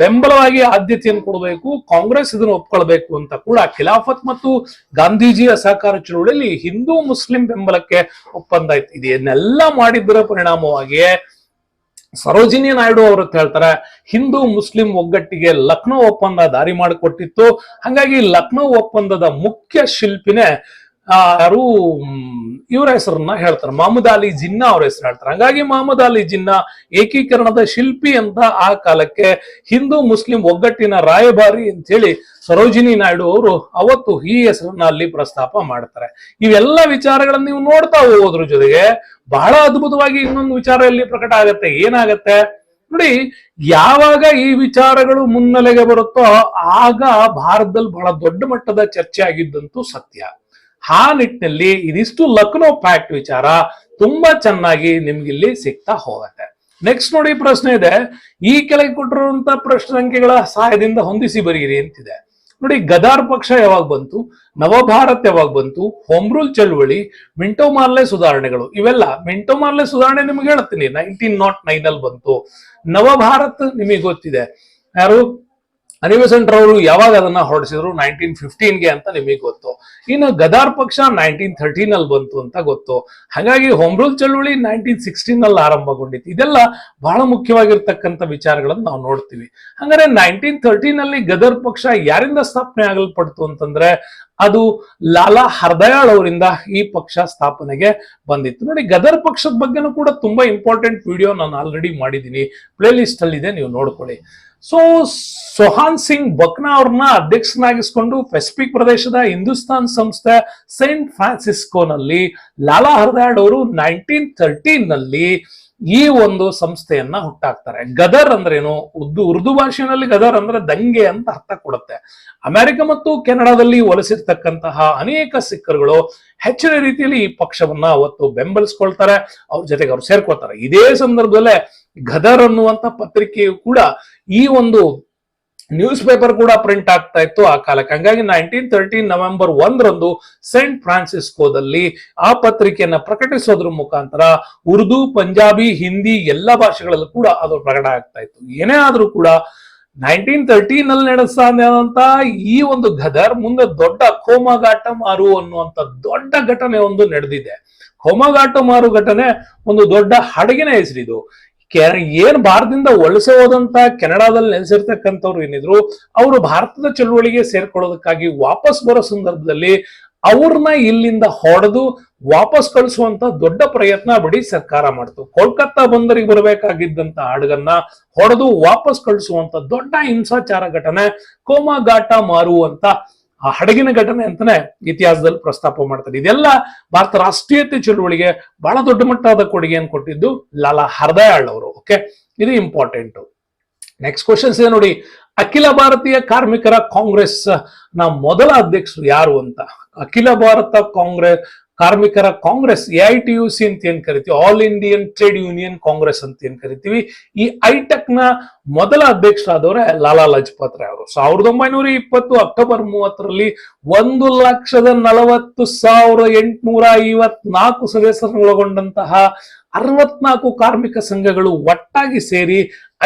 ಬೆಂಬಲವಾಗಿ ಆದ್ಯತೆಯನ್ನು ಕೊಡಬೇಕು, ಕಾಂಗ್ರೆಸ್ ಇದನ್ನು ಒಪ್ಕೊಳ್ಬೇಕು ಅಂತ ಕೂಡ ಖಿಲಾಫತ್ ಮತ್ತು ಗಾಂಧೀಜಿಯ ಸಹಕಾರ ಚಳುವಳಿಯಲ್ಲಿ ಹಿಂದೂ ಮುಸ್ಲಿಂ ಬೆಂಬಲಕ್ಕೆ ಒಪ್ಪಂದ ಆಯ್ತು ಇದನ್ನೆಲ್ಲ ಮಾಡಿದ್ರ ಪರಿಣಾಮವಾಗಿ ಸರೋಜಿನಿ ನಾಯ್ಡು ಅವರು ಹೇಳ್ತಾರೆ, ಹಿಂದೂ ಮುಸ್ಲಿಂ ಒಗ್ಗಟ್ಟಿಗೆ ಲಕ್ನೋ ಒಪ್ಪಂದ ದಾರಿ ಮಾಡಿಕೊಟ್ಟಿತ್ತು. ಹಾಗಾಗಿ ಲಕ್ನೋ ಒಪ್ಪಂದದ ಮುಖ್ಯ ಶಿಲ್ಪಿನೇ ಯಾರು ಇವರ ಹೆಸರನ್ನ ಹೇಳ್ತಾರೆ. ಮಹಮ್ಮದ್ ಅಲಿ ಜಿನ್ನಾ ಅವ್ರ ಹೆಸರು ಹೇಳ್ತಾರೆ. ಹಂಗಾಗಿ ಮಹಮ್ಮದ್ ಅಲಿ ಜಿನ್ನಾ ಏಕೀಕರಣದ ಶಿಲ್ಪಿ ಅಂತ ಆ ಕಾಲಕ್ಕೆ ಹಿಂದೂ ಮುಸ್ಲಿಂ ಒಗ್ಗಟ್ಟಿನ ರಾಯಭಾರಿ ಅಂತ ಹೇಳಿ ಸರೋಜಿನಿ ನಾಯ್ಡು ಅವರು ಅವತ್ತು ಈ ಹೆಸರನ್ನ ಅಲ್ಲಿ ಪ್ರಸ್ತಾಪ ಮಾಡ್ತಾರೆ. ಇವೆಲ್ಲ ವಿಚಾರಗಳನ್ನ ನೀವು ನೋಡ್ತಾ ಹೋಗೋದ್ರ ಜೊತೆಗೆ ಬಹಳ ಅದ್ಭುತವಾಗಿ ಇನ್ನೊಂದು ವಿಚಾರ ಇಲ್ಲಿ ಪ್ರಕಟ ಆಗತ್ತೆ, ಏನಾಗತ್ತೆ? ನೋಡಿ, ಯಾವಾಗ ಈ ವಿಚಾರಗಳು ಮುನ್ನೆಲೆಗೆ ಬರುತ್ತೋ ಆಗ ಭಾರತದಲ್ಲಿ ಬಹಳ ದೊಡ್ಡ ಮಟ್ಟದ ಚರ್ಚೆ ಆಗಿದ್ದಂತೂ ಸತ್ಯ. ಆ ನಿಟ್ಟಿನಲ್ಲಿ ಇದಿಷ್ಟು ಲಕ್ನೋ ಫ್ಯಾಕ್ಟ್ ವಿಚಾರ ತುಂಬಾ ಚೆನ್ನಾಗಿ ನಿಮ್ಗೆ ಇಲ್ಲಿ ಸಿಗ್ತಾ ಹೋಗತ್ತೆ. ನೆಕ್ಸ್ಟ್ ನೋಡಿ ಪ್ರಶ್ನೆ ಇದೆ. ಈ ಕೆಳಗೆ ಕೊಟ್ಟಿರುವಂತ ಪ್ರಶ್ನೆ ಸಂಖ್ಯೆಗಳ ಸಹಾಯದಿಂದ ಹೊಂದಿಸಿ ಬರೀರಿ ಅಂತಿದೆ. ನೋಡಿ, ಗದಾರ್ ಪಕ್ಷ ಯಾವಾಗ ಬಂತು? ನವಭಾರತ್ ಯಾವಾಗ ಬಂತು? ಹೋಮ್ ರೂಲ್ ಚಳುವಳಿ, ಮಿಂಟೋ ಮಾರ್ಲೆ ಸುಧಾರಣೆಗಳು, ಇವೆಲ್ಲ ಮಿಂಟೋ ಮಾರ್ಲೆ ಸುಧಾರಣೆ ನಿಮ್ಗೆ ಹೇಳ್ತೀನಿ. ನೈನ್ಟೀನ್ ನಾಟ್ ನೈನ್ ಅಲ್ಲಿ ಬಂತು. ನವಭಾರತ್ ನಿಮಗೆ ಗೊತ್ತಿದೆ. ಯಾರು? ಅನಿಬೆಸೆಂಟ್ ಅವರು ಯಾವಾಗ ಅದನ್ನ ಹೊರಡಿಸಿದ್ರು? ನೈನ್ಟೀನ್ ಫಿಫ್ಟೀನ್ಗೆ ಅಂತ ನಿಮಗೆ ಗೊತ್ತು. ಇನ್ನು ಗದಾರ್ ಪಕ್ಷ ನೈನ್ಟೀನ್ ಥರ್ಟೀನ್ ಅಲ್ಲಿ ಬಂತು ಅಂತ ಗೊತ್ತು. ಹಾಗಾಗಿ ಹೋಮ್ ರೂಲ್ ಚಳುವಳಿ ನೈನ್ಟೀನ್ ಸಿಕ್ಸ್ಟೀನ್ ಅಲ್ಲಿ ಆರಂಭಗೊಂಡಿತ್ತು. ಇದೆಲ್ಲ ಬಹಳ ಮುಖ್ಯವಾಗಿರ್ತಕ್ಕಂಥ ವಿಚಾರಗಳನ್ನು ನಾವು ನೋಡ್ತೀವಿ. ಹಂಗಾರೆ ನೈನ್ಟೀನ್ ಥರ್ಟೀನ್ ಅಲ್ಲಿ ಗದರ್ ಪಕ್ಷ ಯಾರಿಂದ ಸ್ಥಾಪನೆ ಆಗಲ್ಪಡ್ತು ಅಂತಂದ್ರೆ ಅದು ಲಾಲಾ ಹರ್ದಯಾಳ್ ಅವರಿಂದ ಈ ಪಕ್ಷ ಸ್ಥಾಪನೆಗೆ ಬಂದಿತ್ತು. ನೋಡಿ, ಗದರ್ ಪಕ್ಷದ ಬಗ್ಗೆನೂ ಕೂಡ ತುಂಬಾ ಇಂಪಾರ್ಟೆಂಟ್ ವಿಡಿಯೋ ನಾನು ಆಲ್ರೆಡಿ ಮಾಡಿದ್ದೀನಿ. ಪ್ಲೇಲಿಸ್ಟ್ ಅಲ್ಲಿ ಇದೆ ನೀವು ನೋಡ್ಕೊಳ್ಳಿ. ಸೊ ಸೊಹಾನ್ ಸಿಂಗ್ ಬಕ್ನಾ ಅವ್ರನ್ನ ಅಧ್ಯಕ್ಷನಾಗಿಸ್ಕೊಂಡು ಪೆಸಿಫಿಕ್ ಪ್ರದೇಶದ ಹಿಂದೂಸ್ತಾನ್ ಸಂಸ್ಥೆ ಸೈಂಟ್ ಫ್ರಾನ್ಸಿಸ್ಕೋನಲ್ಲಿ ಲಾಲಾ ಹರ್ದಯಾಳ್ ಅವರು ನೈನ್ಟೀನ್ ಥರ್ಟೀನ್ನಲ್ಲಿ ಈ ಒಂದು ಸಂಸ್ಥೆಯನ್ನ ಹುಟ್ಟಾಕ್ತಾರೆ. ಗದರ್ ಅಂದ್ರೇನು? ಉರ್ದು ಉರ್ದು ಭಾಷೆಯಲ್ಲಿ ಗದರ್ ಅಂದ್ರೆ ದಂಗೆ ಅಂತ ಅರ್ಥ ಕೊಡುತ್ತೆ. ಅಮೆರಿಕ ಮತ್ತು ಕೆನಡಾದಲ್ಲಿ ವಲಸಿರ್ತಕ್ಕಂತಹ ಅನೇಕ ಸಿಕ್ಕರುಗಳು ಹೆಚ್ಚಿನ ರೀತಿಯಲ್ಲಿ ಈ ಪಕ್ಷವನ್ನ ಅವತ್ತು ಬೆಂಬಲಿಸ್ಕೊಳ್ತಾರೆ, ಅವ್ರ ಜೊತೆಗೆ ಅವ್ರು ಸೇರ್ಕೊಳ್ತಾರೆ. ಇದೇ ಸಂದರ್ಭದಲ್ಲೇ ಗದರ್ ಅನ್ನುವಂತ ಪತ್ರಿಕೆಯು ಕೂಡ ಈ ಒಂದು ನ್ಯೂಸ್ ಪೇಪರ್ ಕೂಡ ಪ್ರಿಂಟ್ ಆಗ್ತಾ ಇತ್ತು ಆ ಕಾಲಕ್ಕೆ. ಹಂಗಾಗಿ ನೈನ್ಟೀನ್ ತರ್ಟೀನ್ ನವೆಂಬರ್ ಒಂದರಂದು ಸೆಂಟ್ ಫ್ರಾನ್ಸಿಸ್ಕೋದಲ್ಲಿ ಆ ಪತ್ರಿಕೆಯನ್ನ ಪ್ರಕಟಿಸೋದ್ರ ಮುಖಾಂತರ ಉರ್ದು, ಪಂಜಾಬಿ, ಹಿಂದಿ ಎಲ್ಲ ಭಾಷೆಗಳಲ್ಲೂ ಕೂಡ ಅದು ಪ್ರಕಟ ಆಗ್ತಾ ಇತ್ತು. ಏನೇ ಆದ್ರೂ ಕೂಡ ನೈನ್ಟೀನ್ ತರ್ಟೀನ್ ಅಲ್ಲಿ ನಡೆಸಾದಂತ ಈ ಒಂದು ಗದರ್ ಮುಂದೆ ದೊಡ್ಡ ಕೋಮಗಾಟ ಮಾರು ಅನ್ನುವಂತ ದೊಡ್ಡ ಘಟನೆ ಒಂದು ನಡೆದಿದೆ. ಕೋಮಗಾಟ ಮಾರು ಘಟನೆ ಒಂದು ದೊಡ್ಡ ಹಡಗಿನ ಹೆಸರಿದು. ಏನ್ ಭಾರತದಿಂದ ವಲಸೆ ಹೋದಂತ ಕೆನಡಾದಲ್ಲಿ ನೆಲೆಸಿರ್ತಕ್ಕಂಥವ್ರು ಏನಿದ್ರು, ಅವರು ಭಾರತದ ಚಳುವಳಿಗೆ ಸೇರ್ಕೊಳ್ಳೋದಕ್ಕಾಗಿ ವಾಪಸ್ ಬರೋ ಸಂದರ್ಭದಲ್ಲಿ ಅವ್ರನ್ನ ಇಲ್ಲಿಂದ ಹೊಡೆದು ವಾಪಸ್ ಕಳಿಸುವಂತ ದೊಡ್ಡ ಪ್ರಯತ್ನ ಬಿಡಿ ಸರ್ಕಾರ ಮಾಡ್ತು. ಕೋಲ್ಕತ್ತಾ ಬಂದರಿಗೆ ಬರಬೇಕಾಗಿದ್ದಂತ ಹಡಗನ್ನ ಹೊಡೆದು ವಾಪಸ್ ಕಳಿಸುವಂತ ದೊಡ್ಡ ಹಿಂಸಾಚಾರ ಘಟನೆ ಕೋಮಾಘಾಟ ಮಾರುವಂತ ಆ ಹಡಗಿನ ಘಟನೆ ಅಂತಾನೆ ಇತಿಹಾಸದಲ್ಲಿ ಪ್ರಸ್ತಾಪ ಮಾಡ್ತಾರೆ. ಇದೆಲ್ಲ ಭಾರತ ರಾಷ್ಟ್ರೀಯತೆ ಚಳುವಳಿಗೆ ಬಹಳ ದೊಡ್ಡ ಮಟ್ಟದ ಕೊಡುಗೆಯನ್ನು ಕೊಟ್ಟಿದ್ದು ಲಾಲಾ ಹರದಯಾಳ್ ಅವರು. ಓಕೆ ಇದು ಇಂಪಾರ್ಟೆಂಟ್ ನೆಕ್ಸ್ಟ್ ಕ್ವಶನ್ಸ್ ಇದೆ ನೋಡಿ. ಅಖಿಲ ಭಾರತೀಯ ಕಾರ್ಮಿಕರ ಕಾಂಗ್ರೆಸ್ನ ಮೊದಲ ಅಧ್ಯಕ್ಷರು ಯಾರು ಅಂತ? ಅಖಿಲ ಭಾರತ ಕಾಂಗ್ರೆಸ್ ಕಾರ್ಮಿಕರ Congress, A T U C ಅಂತ ಏನ್ ಕರಿತೀವಿ? All Indian trade union Congress ಅಂತ ಏನ್ ಕರಿತೀವಿ? ಈ ಐಟೆಕ್ನ ಮೊದಲ ಅಧ್ಯಕ್ಷರಾದವರೇ ಲಾಲಾ ಲಜಪತ್ ರಾಯ್ ಅವರು. ಸಾವಿರದ ಒಂಬೈನೂರ ಇಪ್ಪತ್ತು ಅಕ್ಟೋಬರ್ ಮೂವತ್ತರಲ್ಲಿ ಒಂದು ಲಕ್ಷದ ನಲವತ್ತು ಸಾವಿರದ ಎಂಟುನೂರ ಐವತ್ನಾಲ್ಕು ಸದಸ್ಯರನ್ನೊಳಗೊಂಡಂತಹ ಅರವತ್ನಾಲ್ಕು ಕಾರ್ಮಿಕ ಸಂಘಗಳು ಒಟ್ಟಾಗಿ ಸೇರಿ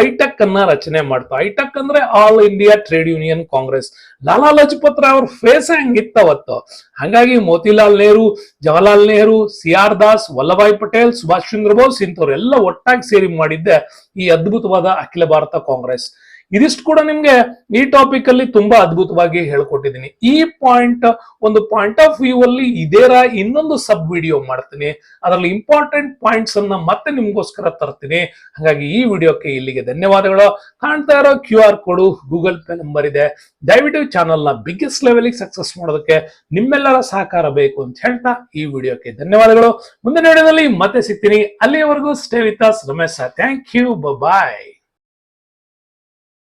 ಐಟಕ್ ಅನ್ನ ರಚನೆ ಮಾಡ್ತು ಐಟಕ್ ಅಂದ್ರೆ all India trade union Congress. Lala Lajpat Rai ಅವ್ರ ಫೇಸ್ ಹಂಗಿತ್ತ ಅವತ್ತು? ಹಂಗಾಗಿ ಮೋತಿಲಾಲ್ ನೆಹರು, ಜವಾಹರ್ಲಾಲ್ ನೆಹರು ಸಿ ಆರ್ ದಾಸ್, ವಲ್ಲಭಾಯ್ ಪಟೇಲ್, ಸುಭಾಷ್ ಚಂದ್ರ ಬೋಸ್ ಇಂಥವ್ರೆಲ್ಲ ಒಟ್ಟಾಗಿ ಸೇರಿ ಮಾಡಿದ್ದೆ ಈ ಅದ್ಭುತವಾದ ಅಖಿಲ ಭಾರತ ಕಾಂಗ್ರೆಸ್. ಇದಿಷ್ಟು ಕೂಡ ನಿಮ್ಗೆ ಈ ಟಾಪಿಕ್ ಅಲ್ಲಿ ತುಂಬಾ ಅದ್ಭುತವಾಗಿ ಹೇಳ್ಕೊಟ್ಟಿದ್ದೀನಿ. ಈ ಪಾಯಿಂಟ್ ಒಂದು ಪಾಯಿಂಟ್ ಆಫ್ ವ್ಯೂ ಅಲ್ಲಿ ಇದೇರ ಇನ್ನೊಂದು ಸಬ್ ವಿಡಿಯೋ ಮಾಡ್ತೀನಿ. ಅದರಲ್ಲಿ ಇಂಪಾರ್ಟೆಂಟ್ ಪಾಯಿಂಟ್ಸ್ ಅನ್ನ ಮತ್ತೆ ನಿಮ್ಗೋಸ್ಕರ ತರ್ತೀನಿ. ಹಾಗಾಗಿ ಈ ವಿಡಿಯೋಕ್ಕೆ ಇಲ್ಲಿಗೆ ಧನ್ಯವಾದಗಳು. ಕಾಣ್ತಾ ಇರೋ Q R code Google Pay number ಇದೆ. ದಯವಿಟ್ಟು ಚಾನಲ್ನ ಬಿಗ್ಗೆಸ್ಟ್ ಲೆವೆಲ್ ಸಕ್ಸಸ್ ಮಾಡೋದಕ್ಕೆ ನಿಮ್ಮೆಲ್ಲರ ಸಹಕಾರ ಬೇಕು ಅಂತ ಹೇಳ್ತಾ ಈ ವಿಡಿಯೋಕ್ಕೆ ಧನ್ಯವಾದಗಳು. ಮುಂದಿನ ವಿಡಿಯೋದಲ್ಲಿ ಮತ್ತೆ ಸಿಗ್ತೀನಿ. ಅಲ್ಲಿಯವರೆಗೂ stay with us Ramesh. Thank you bye